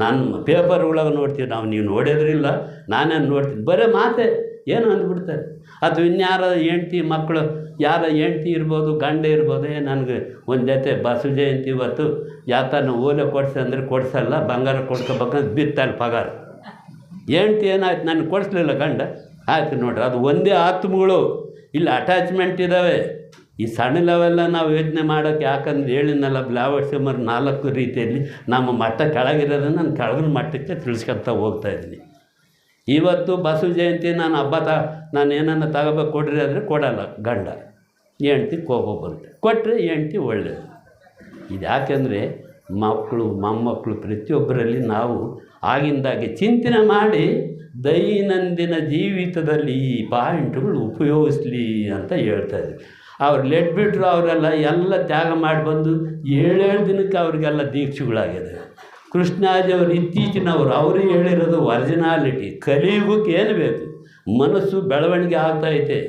ನಾನು ಪೇಪರ್ ಒಳಗೆ ನೋಡ್ತೀವಿ, ನಾವು ನೀವು ನೋಡಿದ್ರಿಲ್ಲ ನಾನೇನು ನೋಡ್ತೀನಿ. ಬರೀ ಮಾತೆ, ಏನು ಅಂದ್ಬಿಡ್ತಾರೆ. ಅಥವಾ ಇನ್ಯಾರ ಹೆಂಡ್ತಿ ಮಕ್ಕಳು ಯಾರ ಹೆಂಡ್ತಿ ಇರ್ಬೋದು, ಗಂಡ ಇರ್ಬೋದು ನನಗೆ ಒಂದು ಜೊತೆ ಬಸವ ಜಯಂತಿ ಇವತ್ತು ಯಾತನ ಓಲೆ ಕೊಡಿಸಿ ಅಂದರೆ ಕೊಡ್ಸಲ್ಲ, ಬಂಗಾರ ಕೊಡ್ಕೋಬೇಕಂದ್ರೆ ಬಿತ್ತಲ್ಲ ಪಗಾರ. ಹೆಂಡ್ತಿ ಏನಾಯ್ತು, ನನಗೆ ಕೊಡಿಸ್ಲಿಲ್ಲ ಗಂಡ. ಆಯ್ತು ನೋಡ್ರಿ, ಅದು ಒಂದೇ ಆತ್ಮಗಳು. ಇಲ್ಲಿ ಅಟ್ಯಾಚ್ಮೆಂಟ್ ಇದ್ದಾವೆ ಈ ಸಣ್ಣ ಲೆವೆಲ್ಲ ನಾವು ಯೋಚನೆ ಮಾಡೋಕ್ಕೆ ಯಾಕಂದ್ರೆ ಹೇಳಿದ್ನಲ್ಲ ಬ್ಲಾವರ್ ಸಿಮರ್ ನಾಲ್ಕು ರೀತಿಯಲ್ಲಿ ನಮ್ಮ ಮಟ್ಟ ಕೆಳಗಿರೋದನ್ನು ನಾನು ಕೆಳಗಿನ ಮಟ್ಟಕ್ಕೆ ತಿಳಿಸ್ಕೊತ ಹೋಗ್ತಾ ಇದ್ದೀನಿ. ಇವತ್ತು ಬಸವ ಜಯಂತಿ ನಾನು ಹಬ್ಬ ತ, ನಾನು ಏನನ್ನ ತಗೋಬೇಕು ಕೊಡ್ರಿ ಅಂದರೆ ಕೊಡಲ್ಲ, ಗಂಡ, ಹೆಂಡ್ತಿ ಕೋಪ ಬರುತ್ತೆ. ಕೊಟ್ಟರೆ ಹೆಂಡ್ತಿ ಒಳ್ಳೆಯದು ಇದು ಯಾಕೆಂದರೆ ಮಕ್ಕಳು, ಮೊಮ್ಮಕ್ಕಳು ಪ್ರತಿಯೊಬ್ಬರಲ್ಲಿ ನಾವು ಆಗಿಂದಾಗೆ ಚಿಂತನೆ ಮಾಡಿ ದೈನಂದಿನ ಜೀವಿತದಲ್ಲಿ ಈ ಪಾಯಿಂಟ್ಗಳು ಉಪಯೋಗಿಸ್ಲಿ ಅಂತ ಹೇಳ್ತಾ ಇದ್ವಿ ಅವ್ರು ಲೆಟ್ ಬಿಟ್ಟರು ಅವರೆಲ್ಲ ಎಲ್ಲ ತ್ಯಾಗ ಮಾಡಿ ಬಂದು ಏಳೇಳು ದಿನಕ್ಕೆ ಅವರಿಗೆಲ್ಲ ದೀಕ್ಷೆಗಳಾಗಿದೆ ಕೃಷ್ಣಾಜಿಯವರು ಇತ್ತೀಚಿನವರು ಅವರು ಹೇಳಿರೋದು ಒರಿಜಿನಾಲಿಟಿ. ಕಲಿಯುಗಕ್ಕೆ ಏನು ಬೇಕು? ಮನಸ್ಸು ಬೆಳವಣಿಗೆ ಆಗ್ತಾಯಿದೆ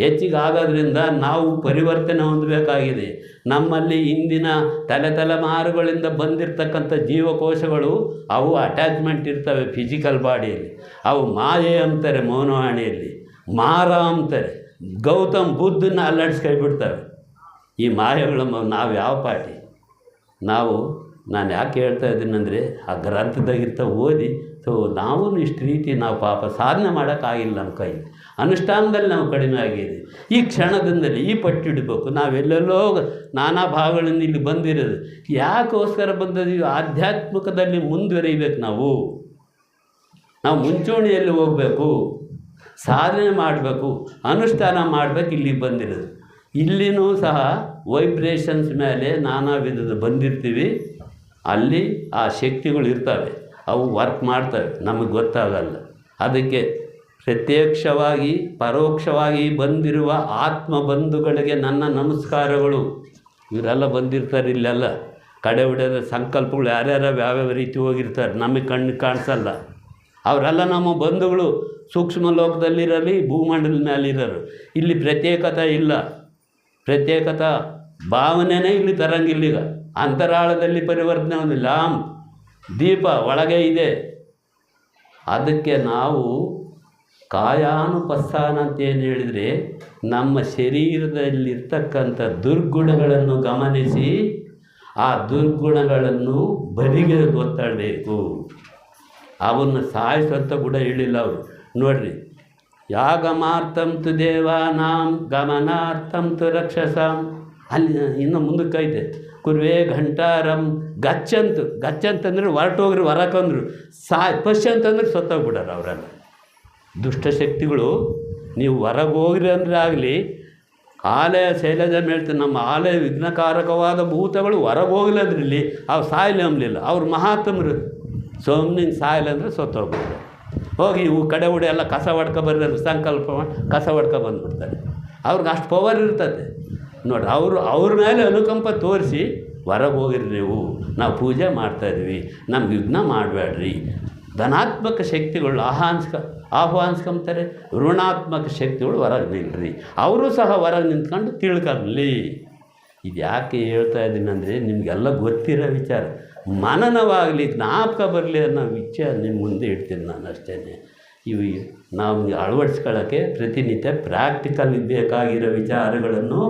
ಹೆಚ್ಚಿಗೆ ಆಗೋದ್ರಿಂದ ನಾವು ಪರಿವರ್ತನೆ ಹೊಂದಬೇಕಾಗಿದೆ. ನಮ್ಮಲ್ಲಿ ಇಂದಿನ ತಲೆ ತಲೆಮಾರುಗಳಿಂದ ಬಂದಿರತಕ್ಕಂಥ ಜೀವಕೋಶಗಳು ಅವು ಅಟ್ಯಾಚ್ಮೆಂಟ್ ಇರ್ತವೆ ಫಿಸಿಕಲ್ ಬಾಡಿಯಲ್ಲಿ ಅವು ಮಾಯೆ ಅಂತಾರೆ, ಮೌನವಾಣಿಯಲ್ಲಿ. ಮಾರ ಅಂತಾರೆ. ಗೌತಮ್ ಬುದ್ಧನ ಅಲ್ಲಾಡಿಸ್ಕೈ ಬಿಡ್ತವೆ ಈ ಮಾಯಗಳ ನಾವು ಯಾವ ಪಾಟಿ ನಾವು, ನಾನು ಯಾಕೆ ಹೇಳ್ತಾ ಇದ್ದೀನಂದರೆ ಆ ಗ್ರಂಥದಾಗಿರ್ತ ಓದಿ, ಸೊ ನಾವು ಇಷ್ಟು ರೀತಿ ನಾವು ಪಾಪ ಸಾಧನೆ ಮಾಡೋಕ್ಕಾಗಿಲ್ಲ ನಮ್ಮ ಕೈ ಅನುಷ್ಠಾನದಲ್ಲಿ ನಾವು ಕಡಿಮೆ ಆಗಿದೆ ಈ ಕ್ಷಣದಿಂದಲೇ ಈ ಪಟ್ಟಿಡಬೇಕು ನಾವೆಲ್ಲೆಲ್ಲೋ ನಾನಾ ಭಾಗಗಳನ್ನು ಇಲ್ಲಿ ಬಂದಿರೋದು. ಯಾಕೋಸ್ಕರ ಬಂದಿದ್ದೀವಿ ಆಧ್ಯಾತ್ಮಿಕದಲ್ಲಿ ಮುಂದುವರಿಬೇಕು ನಾವು. ನಾವು ಮುಂಚೂಣಿಯಲ್ಲಿ ಹೋಗಬೇಕು. ಸಾಧನೆ ಮಾಡಬೇಕು, ಅನುಷ್ಠಾನ ಮಾಡಬೇಕು, ಇಲ್ಲಿಗೆ ಬಂದಿರೋದು. ಇಲ್ಲಿನೂ ಸಹ ವೈಬ್ರೇಷನ್ಸ್ ಮೇಲೆ ನಾನಾ ವಿಧದ ಬಂದಿರ್ತೀವಿ. ಅಲ್ಲಿ ಆ ಶಕ್ತಿಗಳು ಇರ್ತವೆ. ಅವು ವರ್ಕ್ ಮಾಡ್ತವೆ. ನಮಗೆ ಗೊತ್ತಾಗಲ್ಲ. ಅದಕ್ಕೆ ಪ್ರತ್ಯಕ್ಷವಾಗಿ, ಪರೋಕ್ಷವಾಗಿ ಬಂದಿರುವ ಆತ್ಮ ಬಂಧುಗಳಿಗೆ ನನ್ನ ನಮಸ್ಕಾರಗಳು. ಇವರೆಲ್ಲ ಬಂದಿರ್ತಾರೆ ಇಲ್ಲೆಲ್ಲ. ಕಡೆ ಬಿಡದ ಸಂಕಲ್ಪಗಳು ಯಾರ್ಯಾರು ಯಾವ್ಯಾವ ರೀತಿ ಹೋಗಿರ್ತಾರೆ, ನಮಗೆ ಕಣ್ಣು ಕಾಣಿಸಲ್ಲ. ಅವರೆಲ್ಲ ನಮ್ಮ ಬಂಧುಗಳು ಸೂಕ್ಷ್ಮ ಲೋಕದಲ್ಲಿರಲಿ ಭೂಮಂಡಲದ ಮೇಲಿರೋರು ಇಲ್ಲಿ ಪ್ರತ್ಯೇಕತೆ ಇಲ್ಲ. ಪ್ರತ್ಯೇಕತ ಭಾವನೆನೇ ಇಲ್ಲಿ ತರಂಗಿಲ್ಲ ಈಗ. ಅಂತರಾಳದಲ್ಲಿ ಪರಿವರ್ತನೆ ಒಂದು ಲಾಮ್ ದೀಪ ಒಳಗೆ ಇದೆ. ಅದಕ್ಕೆ ನಾವು ಕಾಯಾನುಪಸ್ಥಾನ ಅಂತ ಏನು ಹೇಳಿದರೆ ನಮ್ಮ ಶರೀರದಲ್ಲಿರ್ತಕ್ಕಂಥ ದುರ್ಗುಣಗಳನ್ನು ಗಮನಿಸಿ ಆ ದುರ್ಗುಣಗಳನ್ನು ಬದಿಗೆ ಗೊತ್ತಬೇಕು ಅವನ್ನು ಸಾಯಿಸುವಂತ ಕೂಡ ಹೇಳಿಲ್ಲ ಅವರು. ನೋಡ್ರಿ, ಯಾಗಮಾರ್ಥಂ ತು ದೇವಾನಾಂ, ಗಮನಾರ್ಥಂ ತು ರಕ್ಷಸಾಂ. ಅಲ್ಲಿ ಇನ್ನು ಮುಂದಕ್ಕೆ ಐತೆ ಕುರ್ವೇ ಘಂಟಾರಂ ಗಚ್ಚಂತು. ಗಚ್ಚಂತಂದ್ರೆ ಹೊರಟೋಗ್ರಿ ಹೊರಕಂದ್ರು ಸಾ ಪಶ್ಯಂತಂದ್ರೆ ಸತ್ತೋಗ್ಬಿಡಾರ ಅವರೆಲ್ಲ. ದುಷ್ಟಶಕ್ತಿಗಳು ನೀವು ಹೊರಗೆ ಹೋಗ್ರಿ ಅಂದರೆ ಆಗಲಿ, ಆಲಯ ಶೈಲಜ ಹೇಳ್ತೀನಿ ನಮ್ಮ ಆಲಯ ವಿಘ್ನಕಾರಕವಾದ ಭೂತಗಳು ಹೊರಗೆ ಹೋಗ್ಲದ್ರಲ್ಲಿ ಅವ್ರು ಸಾಯ್ಲಿ ಅಂಬಲಿಲ್ಲ. ಅವ್ರು ಮಹಾತ್ಮರು. ಸೋಮ್ನಿಂಗ್ ಸಾಯ್ಲಿ ಅಂದರೆ ಸತ್ತೋಗ್ಬಿಡ್ತಾರೆ ಹೋಗಿ ಇವು ಕಡೆ ಉಡೆ ಎಲ್ಲ ಕಸ ಹೊಡ್ಕೊ ಬರ್ರಿ ಅಂತ ಸಂಕಲ್ಪ ಮಾಡಿ ಕಸ ಹೊಡ್ಕೊ ಬಂದುಬಿಡ್ತಾರೆ. ಅವ್ರಿಗೆ ಅಷ್ಟು ಪವರ್ ಇರ್ತದೆ. ನೋಡಿ ಅವರು, ಅವ್ರ ಮೇಲೆ ಅನುಕಂಪ ತೋರಿಸಿ ಹೊರಗೆ ಹೋಗಿರಿ ನೀವು, ನಾವು ಪೂಜೆ ಮಾಡ್ತಾಯಿದ್ವಿ ನಮ್ಗೆ ಯುಗ್ನ ಮಾಡಬೇಡ್ರಿ ಧನಾತ್ಮಕ ಶಕ್ತಿಗಳು ಆಹ್ವಾನ್ಸ್ಕ ಆಹ್ವಾನಿಸ್ಕೊಂತಾರೆ ಋಣಾತ್ಮಕ ಶಕ್ತಿಗಳು ಹೊರಗೆ ನಿಲ್ಲರಿ ಅವರು ಸಹ ಹೊರಗೆ ನಿಂತ್ಕೊಂಡು ತಿಳ್ಕೊಳ್ಳಿ ಇದು ಯಾಕೆ ಹೇಳ್ತಾ ಇದ್ದೀನಿ ಅಂದರೆ ನಿಮಗೆಲ್ಲ ಗೊತ್ತಿರೋ ವಿಚಾರ. ಮನನವಾಗಲಿ, ಜ್ಞಾಪಕ ಬರಲಿ ಅನ್ನೋ ವಿಚಾರ ನಿಮ್ಮ ಮುಂದೆ ಇಡ್ತೀನಿ ನಾನು ಅಷ್ಟೇ. ಇವು ನಾವು ಅಳವಡಿಸ್ಕೊಳ್ಳೋಕ್ಕೆ ಪ್ರತಿನಿತ್ಯ ಪ್ರಾಕ್ಟಿಕಲ್ ಬೇಕಾಗಿರೋ ವಿಚಾರಗಳನ್ನು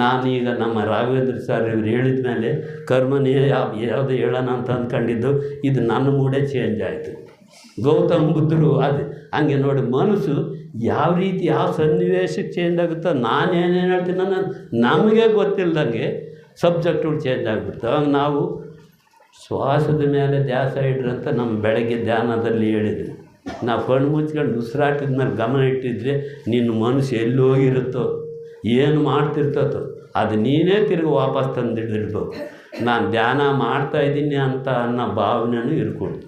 ನಾನೀಗ ನಮ್ಮ ರಾಘವೇಂದ್ರ ಸರ್ ಇವ್ರು ಹೇಳಿದ ಮೇಲೆ ಕರ್ಮನೇ ಯಾವ ಯಾವುದು ಹೇಳೋಣ ಅಂತ ಅಂದ್ಕೊಂಡಿದ್ದು, ಇದು ನನ್ನ ಮೂಡೇ ಚೇಂಜ್ ಆಯಿತು. ಗೌತಮ್ ಬುದ್ಧರು ಅದು. ಹಂಗೆ ನೋಡಿ, ಮನಸ್ಸು ಯಾವ ರೀತಿ, ಯಾವ ಸನ್ನಿವೇಶಕ್ಕೆ ಚೇಂಜ್ ಆಗುತ್ತೋ ನಾನು ಏನೇನು ಹೇಳ್ತೀನಿ ನಾನು ನಮಗೆ ಗೊತ್ತಿಲ್ಲದಂಗೆ ಸಬ್ಜೆಕ್ಟ್ಗಳು ಚೇಂಜ್ ಆಗಿಬಿಡ್ತವೆ ಅವಾಗ ನಾವು ಶ್ವಾಸದ ಮೇಲೆ ಧ್ಯಾಸ ಅಂತ ನಮ್ಮ ಬೆಳಗ್ಗೆ ಧ್ಯಾನದಲ್ಲಿ ಹೇಳಿದ್ರು. ನಾವು ಕಣ್ಣು ಮುಚ್ಕೊಂಡು ಉಸಿರಾಟದ ಮೇಲೆ ಗಮನ ಇಟ್ಟಿದ್ರೆ ನಿನ್ನ ಮನಸ್ಸು ಎಲ್ಲಿ ಹೋಗಿರುತ್ತೋ ಏನು ಮಾಡ್ತಿರ್ತತೋ ಅದು ನೀನೇ ತಿರುಗಿ ವಾಪಸ್ ತಂದಿಡ್ಬೇಕು ನಾನು ಧ್ಯಾನ ಮಾಡ್ತಾ ಇದ್ದೀನಿ ಅಂತ ಅನ್ನೋ ಭಾವನೆನೂ ಇರ್ಕೊಡ್ತು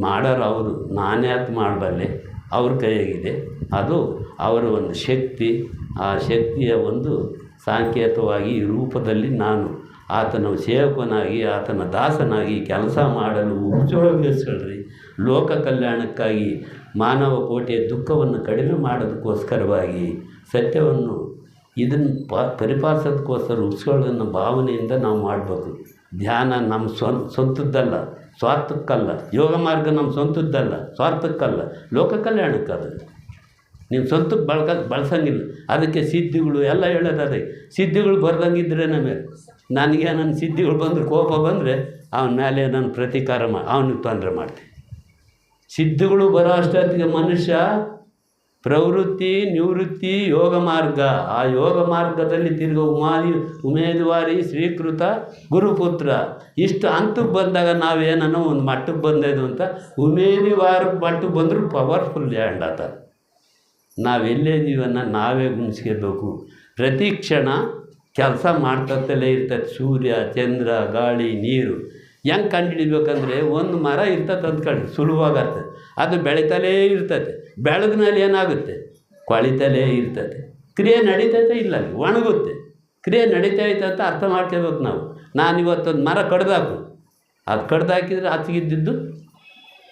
ಮಾಡೋರು ಅವರು ನಾನ್ಯಾಕೆ ಮಾಡಬಲ್ಲೆ, ಅವ್ರ ಕೈಯಾಗಿದೆ. ಅದು ಅವರ ಒಂದು ಶಕ್ತಿ, ಆ ಶಕ್ತಿಯ ಒಂದು ಸಾಂಕೇತವಾಗಿ ರೂಪದಲ್ಲಿ ನಾನು ಆತನ ಸೇವಕನಾಗಿ, ಆತನ ದಾಸನಾಗಿ ಕೆಲಸ ಮಾಡಲು ಉಪಯೋಗಿಸ್ಕೊಳ್ರಿ ಲೋಕ ಕಲ್ಯಾಣಕ್ಕಾಗಿ ಮಾನವ ಕೋಟೆಯ ದುಃಖವನ್ನು ಕಡಿಮೆ ಮಾಡೋದಕ್ಕೋಸ್ಕರವಾಗಿ ಸತ್ಯವನ್ನು ಇದನ್ನು ಪ ಪರಿಪಾಲಿಸೋದಕ್ಕೋಸ್ಕರ ಉತ್ಸವಗಳನ್ನು ಭಾವನೆಯಿಂದ ನಾವು ಮಾಡಬೇಕು ಧ್ಯಾನ ನಮ್ಮ ಸ್ವಂತ ಸ್ವಂತದ್ದಲ್ಲ, ಸ್ವಾರ್ಥಕ್ಕಲ್ಲ. ಯೋಗ ಮಾರ್ಗ ನಮ್ಮ ಸ್ವಂತದ್ದಲ್ಲ, ಸ್ವಾರ್ಥಕ್ಕಲ್ಲ. ಲೋಕ ಕಲ್ಯಾಣಕ್ಕದು. ನೀವು ಸ್ವಂತಕ್ಕೆ ಬಳಕ, ಬಳಸಂಗಿಲ್ಲ. ಅದಕ್ಕೆ ಸಿದ್ಧಿಗಳು ಎಲ್ಲ ಹೇಳೋದು ಅದೇ ಸಿದ್ಧಿಗಳು ಬರ್ದಂಗಿದ್ರೆ ನಮಗೆ ನನಗೆ ನನ್ನ ಸಿದ್ಧಿಗಳು ಬಂದರೆ, ಕೋಪ ಬಂದರೆ ಅವನ ಮೇಲೆ ನಾನು ಪ್ರತೀಕಾರ ಮಾ, ಅವನಿಗೆ ತೊಂದರೆ ಮಾಡ್ತೀನಿ. ಸಿದ್ಧಿಗಳು ಬರೋ ಅಷ್ಟೊತ್ತಿಗೆ ಮನುಷ್ಯ ಪ್ರವೃತ್ತಿ, ನಿವೃತ್ತಿ, ಯೋಗ ಮಾರ್ಗ. ಆ ಯೋಗ ಮಾರ್ಗದಲ್ಲಿ ತಿರುಗ ಉಮಾದಿ, ಉಮೇದುವಾರಿ, ಶ್ರೀಕೃತ, ಗುರುಪುತ್ರ. ಇಷ್ಟು ಅಂತಕ್ಕೆ ಬಂದಾಗ ನಾವೇನೋ ಒಂದು ಮಟ್ಟಕ್ಕೆ ಬಂದಿದ್ದು ಅಂತ ಉಮೇದುವಾರ ಮಟ್ಟಕ್ಕೆ ಬಂದರೂ ಪವರ್ಫುಲ್ ಲ್ಯಾಂಡ್ ಆತ. ನಾವೆಲ್ಲೇ ಇದೀವನ್ನ ನಾವೇ ಗುಣಿಸ್ಕೋಬೇಕು ಪ್ರತಿ ಕ್ಷಣ ಕೆಲಸ ಮಾಡ್ತಲೇ ಇರ್ತದೆ ಸೂರ್ಯ, ಚಂದ್ರ, ಗಾಳಿ, ನೀರು. ಹೆಂಗೆ ಕಂಡುಹಿಡಿಬೇಕಂದ್ರೆ ಒಂದು ಮರ ಇರ್ತದೆ ಅಂದ್ಕೊಳ್ಳಿ ಸುಲಭವಾಗತ್ತೆ ಅದು ಬೆಳಿತಲೇ ಇರ್ತದೆ ಬೆಳೆದ ಮೇಲೆ ಏನಾಗುತ್ತೆ? ಕೊಳಿತಲೇ ಇರ್ತದೆ ಕ್ರಿಯೆ ನಡೀತೈತೆ ಇಲ್ಲ ಒಣಗುತ್ತೆ. ಕ್ರಿಯೆ ನಡೀತೈತೆ ಅಂತ ಅರ್ಥ ಮಾಡ್ಕೋಬೇಕು ನಾವು. ನಾನು ಇವತ್ತೊಂದು ಮರ ಕಡ್ದಾಕು. ಅದು ಕಡ್ದಾಕಿದ್ರೆ ಹತ್ತಿಗಿದ್ದಿದ್ದು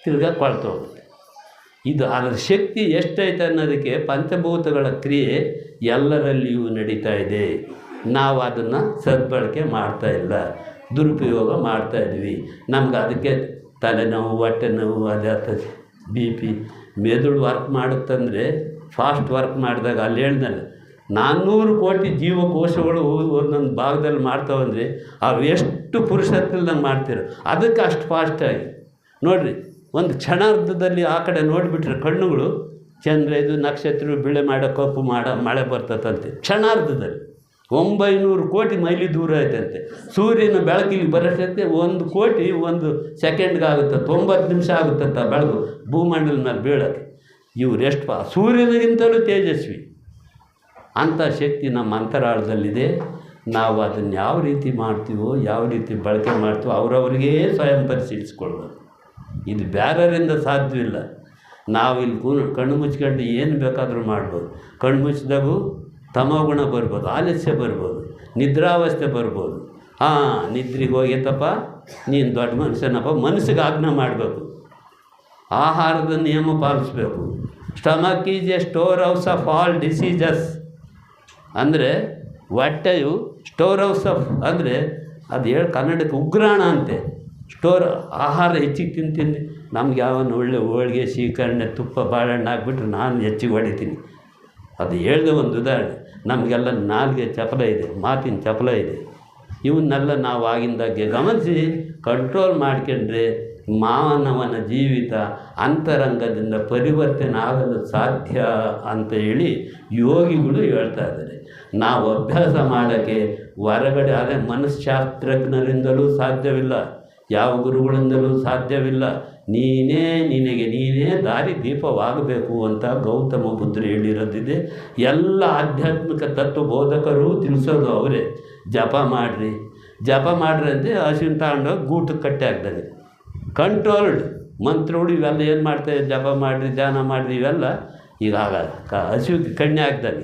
ತಿರ್ಗಾ ಕೊಳ್ತು ಹೋಗುತ್ತೆ. ಇದು ಅದರ ಶಕ್ತಿ ಎಷ್ಟೈತೆ ಅನ್ನೋದಕ್ಕೆ ಪಂಚಭೂತಗಳ ಕ್ರಿಯೆ ಎಲ್ಲರಲ್ಲಿಯೂ ನಡೀತಾ ಇದೆ. ನಾವು ಅದನ್ನು ಸದ್ಬಳಕೆ ಮಾಡ್ತಾ ಇಲ್ಲ. ದುರುಪಯೋಗ ಮಾಡ್ತಾ ಇದ್ದೀವಿ ನಮ್ಗೆ ಅದಕ್ಕೆ ತಲೆನೋವು ಹೊಟ್ಟೆ ನೋವು ಅದೇ ಬಿ ಪಿ ಮೆದುಳು ವರ್ಕ್ ಮಾಡುತ್ತಂದರೆ ಫಾಸ್ಟ್ ವರ್ಕ್ ಮಾಡಿದಾಗ ಅಲ್ಲಿ ಹೇಳ್ದಲ್ಲ, ನಾನ್ನೂರು ಕೋಟಿ ಜೀವಕೋಶಗಳು ಒಂದೊಂದು ಭಾಗದಲ್ಲಿ ಮಾಡ್ತಾವಂದರೆ ಅವ್ರು ಎಷ್ಟು ಪುರುಷತ್ವದಲ್ಲಿ ಮಾಡ್ತಿರೋ ಅದಕ್ಕೆ ಅಷ್ಟು ಫಾಸ್ಟಾಗಿ ನೋಡಿರಿ, ಒಂದು ಕ್ಷಣಾರ್ಧದಲ್ಲಿ ಆ ಕಡೆ ನೋಡಿಬಿಟ್ರೆ ಕಣ್ಣುಗಳು ಚಂದ್ರ ಇದು ನಕ್ಷತ್ರ ಬಿಳೆ ಮಾಡೋ ಕಪ್ಪು ಮಾಡೋ ಮಳೆ ಬರ್ತದಂತೆ. ಕ್ಷಣಾರ್ಧದಲ್ಲಿ. ಒಂಬೈನೂರು ಕೋಟಿ ಮೈಲಿ ದೂರ ಐತಂತೆ. ಸೂರ್ಯನ ಬೆಳಕಿಗೆ ಬರೋಷ್ಟೈತೆ, ಒಂದು ಕೋಟಿ ಒಂದು ಸೆಕೆಂಡ್ಗೆ ಆಗುತ್ತೆ ತೊಂಬತ್ತು ನಿಮಿಷ ಆಗುತ್ತಂತ ಬೆಳಕು ಭೂಮಂಡಲ ಮೇಲೆ ಬೀಳೋಕ್ಕೆ. ಇವ್ರು ಎಷ್ಟು ಪಾ, ಸೂರ್ಯನಿಗಿಂತಲೂ ತೇಜಸ್ವಿ. ಅಂಥ ಶಕ್ತಿ ನಮ್ಮ ಅಂತರಾಳದಲ್ಲಿದೆ. ನಾವು ಅದನ್ನು ಯಾವ ರೀತಿ ಮಾಡ್ತೀವೋ, ಯಾವ ರೀತಿ ಬಳಕೆ ಮಾಡ್ತೀವೋ ಅವರವರಿಗೇ ಸ್ವಯಂ ಪರಿಶೀಲಿಸ್ಕೊಳ್ಬೇಕು. ಇದು ಬೇರೆಯವರಿಂದ ಸಾಧ್ಯವಿಲ್ಲ. ನಾವು ಇಲ್ಲಿ ಕಣ್ಣು ಮುಚ್ಕೊಂಡು ಏನು ಬೇಕಾದರೂ ಮಾಡ್ಬೋದು. ಕಣ್ಣು ಮುಚ್ಚಿದಾಗೂ ತಮೋಗುಣ ಬರ್ಬೋದು, ಆಲಸ್ಯ ಬರ್ಬೋದು, ನಿದ್ರಾವಸ್ಥೆ ಬರ್ಬೋದು. ಹಾಂ ನಿದ್ರೆಗೆ ಹೋಗೈತಪ್ಪ, ನೀನು ದೊಡ್ಡ ಮನುಷ್ಯನಪ್ಪ, ಮನಸ್ಸಿಗೆ ಆಜ್ಞೆ ಮಾಡಬೇಕು. ಆಹಾರದ ನಿಯಮ ಪಾಲಿಸ್ಬೇಕು. Stomach is a store house of all diseases ಅಂದರೆ ಹೊಟ್ಟೆಯು ಸ್ಟೋರ್ ಹೌಸ್ ಆಫ್ ಅಂದರೆ ಅದು ಹೇಳಿ ಕನ್ನಡಕ್ಕೆ ಉಗ್ರಾಣ ಅಂತೆ. ಸ್ಟೋರ್ ಆಹಾರ ಹೆಚ್ಚಿಗೆ ತಿಂತೀನಿ. ನಮ್ಗೆ ಯಾವನ್ನ ಒಳ್ಳೆ ಹೋಳಿಗೆ ಸೀಕರಣೆ ತುಪ್ಪ, ಬಾಳೆಹಣ್ಣು ಹಾಕ್ಬಿಟ್ರೆ ನಾನು ಹೆಚ್ಚಿಗೆ ಹೊಡಿತೀನಿ. ಅದು ಹೇಳಿದ ಒಂದು ಉದಾಹರಣೆ. ನಮಗೆಲ್ಲ ನಾಲ್ಗೆ ಚಪಲ ಇದೆ, ಮಾತಿನ ಚಪಲ ಇದೆ. ಇವನ್ನೆಲ್ಲ ನಾವು ಆಗಿಂದಾಗೆ ಗಮನಿಸಿ ಕಂಟ್ರೋಲ್ ಮಾಡ್ಕೊಂಡ್ರೆ ಮಾನವನ ಜೀವಿತ ಅಂತರಂಗದಿಂದ ಪರಿವರ್ತನೆ ಆಗಲು ಸಾಧ್ಯ ಅಂತ ಹೇಳಿ ಯೋಗಿಗಳು ಹೇಳ್ತಾ ಇದ್ದಾರೆ. ನಾವು ಅಭ್ಯಾಸ ಮಾಡೋಕ್ಕೆ ಹೊರಗಡೆ ಆದರೆ ಮನಃಶಾಸ್ತ್ರಜ್ಞರಿಂದಲೂ ಸಾಧ್ಯವಿಲ್ಲ. ಯಾವ ಗುರುಗಳಿಂದಲೂ ಸಾಧ್ಯವಿಲ್ಲ. ನೀನೇ ನಿನಗೆ, ನೀನೇ ದಾರಿ ದೀಪವಾಗಬೇಕು ಅಂತ ಗೌತಮ ಬುದ್ಧರು ಹೇಳಿರೋದಿದೆ. ಎಲ್ಲ ಆಧ್ಯಾತ್ಮಿಕ ತತ್ವ ಬೋಧಕರು ತಿಳಿಸೋದು ಅವರೇ. ಜಪ ಮಾಡಿರಿ. ಜಪ ಮಾಡ್ರಿ ಅಂತ ಹಸಿನ ತಗೊಂಡೋಗಿ ಗೂಟು ಕಟ್ಟೆ ಆಗ್ತದೆ ಕಂಟ್ರೋಲ್ಡ್ ಮಂತ್ರಗಳು ಇವೆಲ್ಲ ಏನು ಮಾಡ್ತಾರೆ ಜಪ ಮಾಡಿರಿ, ಧ್ಯಾನ ಮಾಡಿರಿ, ಇವೆಲ್ಲ ಈಗ ಆಗಲ್ಲ ಕ ಕಣ್ಣೆ ಆಗ್ತದೆ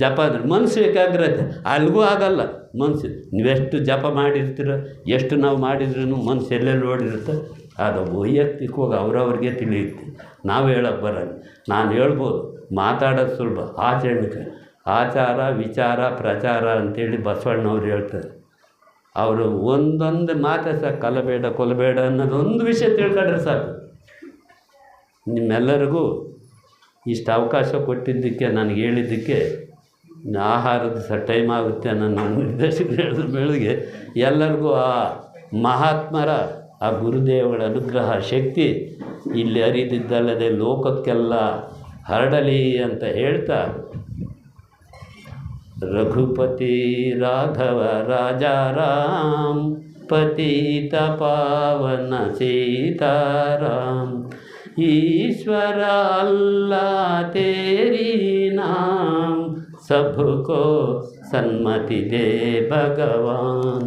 ಜಪ ಅಂದರೆ ಮನಸ್ಸು ಏಕಾಗ್ರತೆ. ಅಲ್ಲಿಗೂ ಆಗಲ್ಲ. ಮನಸ್ಸು ನೀವೆಷ್ಟು ಜಪ ಮಾಡಿರ್ತೀರ, ಎಷ್ಟು ನಾವು ಮಾಡಿದ್ರೂ ಮನಸ್ಸು ಎಲ್ಲೆಲ್ಲಿ ಓಡಿರುತ್ತೆ? ಅದು ವೈಯಕ್ತಿಕವಾಗಿ ಅವರವ್ರಿಗೆ ತಿಳಿಯುತ್ತೆ. ನಾವು ಹೇಳೋಕ್ಕೆ ಬರಲ್ಲ. ನಾನು ಹೇಳ್ಬೋದು, ಮಾತಾಡೋದು ಸುಲಭ. ಆಚರಣೆ ಆಚಾರ, ವಿಚಾರ, ಪ್ರಚಾರ ಅಂತೇಳಿ ಬಸವಣ್ಣವ್ರು ಹೇಳ್ತಾರೆ. ಅವರು ಒಂದೊಂದು ಮಾತೆ ಸಾಕು. ಕಲಬೇಡ, ಕೊಲಬೇಡ ಅನ್ನೋದು ಒಂದು ವಿಷಯ ತಿಳ್ಕೊಂಡ್ರೆ ಸಾಕು. ನಿಮ್ಮೆಲ್ಲರಿಗೂ ಇಷ್ಟು ಅವಕಾಶ ಕೊಟ್ಟಿದ್ದಕ್ಕೆ, ನನಗೆ ಹೇಳಿದ್ದಕ್ಕೆ ಆಹಾರದ ಸ ಟೈಮ್ ಆಗುತ್ತೆ ನನ್ನ ನಿರ್ದೇಶಕರು ಹೇಳಿದ ಬೆಳಿಗ್ಗೆ ಎಲ್ಲರಿಗೂ ಆ ಮಹಾತ್ಮರ, ಆ ಗುರುದೇವಳ ಅನುಗ್ರಹ, ಶಕ್ತಿ ಇಲ್ಲಿ ಅರಿದಿದ್ದಲ್ಲದೆ ಲೋಕಕ್ಕೆಲ್ಲ ಹರಡಲಿ ಅಂತ ಹೇಳ್ತಾ, ರಘುಪತಿ ರಾಘವ ರಾಜಾರಾಮ್ ಪತಿ ಪಾವನ ಸೀತಾರಾಮ್, ಈಶ್ವರ ಅಲ್ಲ ತೇರಿ ನಾಮ್ सबको सन्मति दे भगवान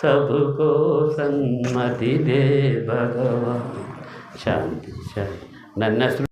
सबको सन्मति दे भगवान ಶಾಂತಿ ಶಾಂತಿ ನನ್ನ ಹೆಸರು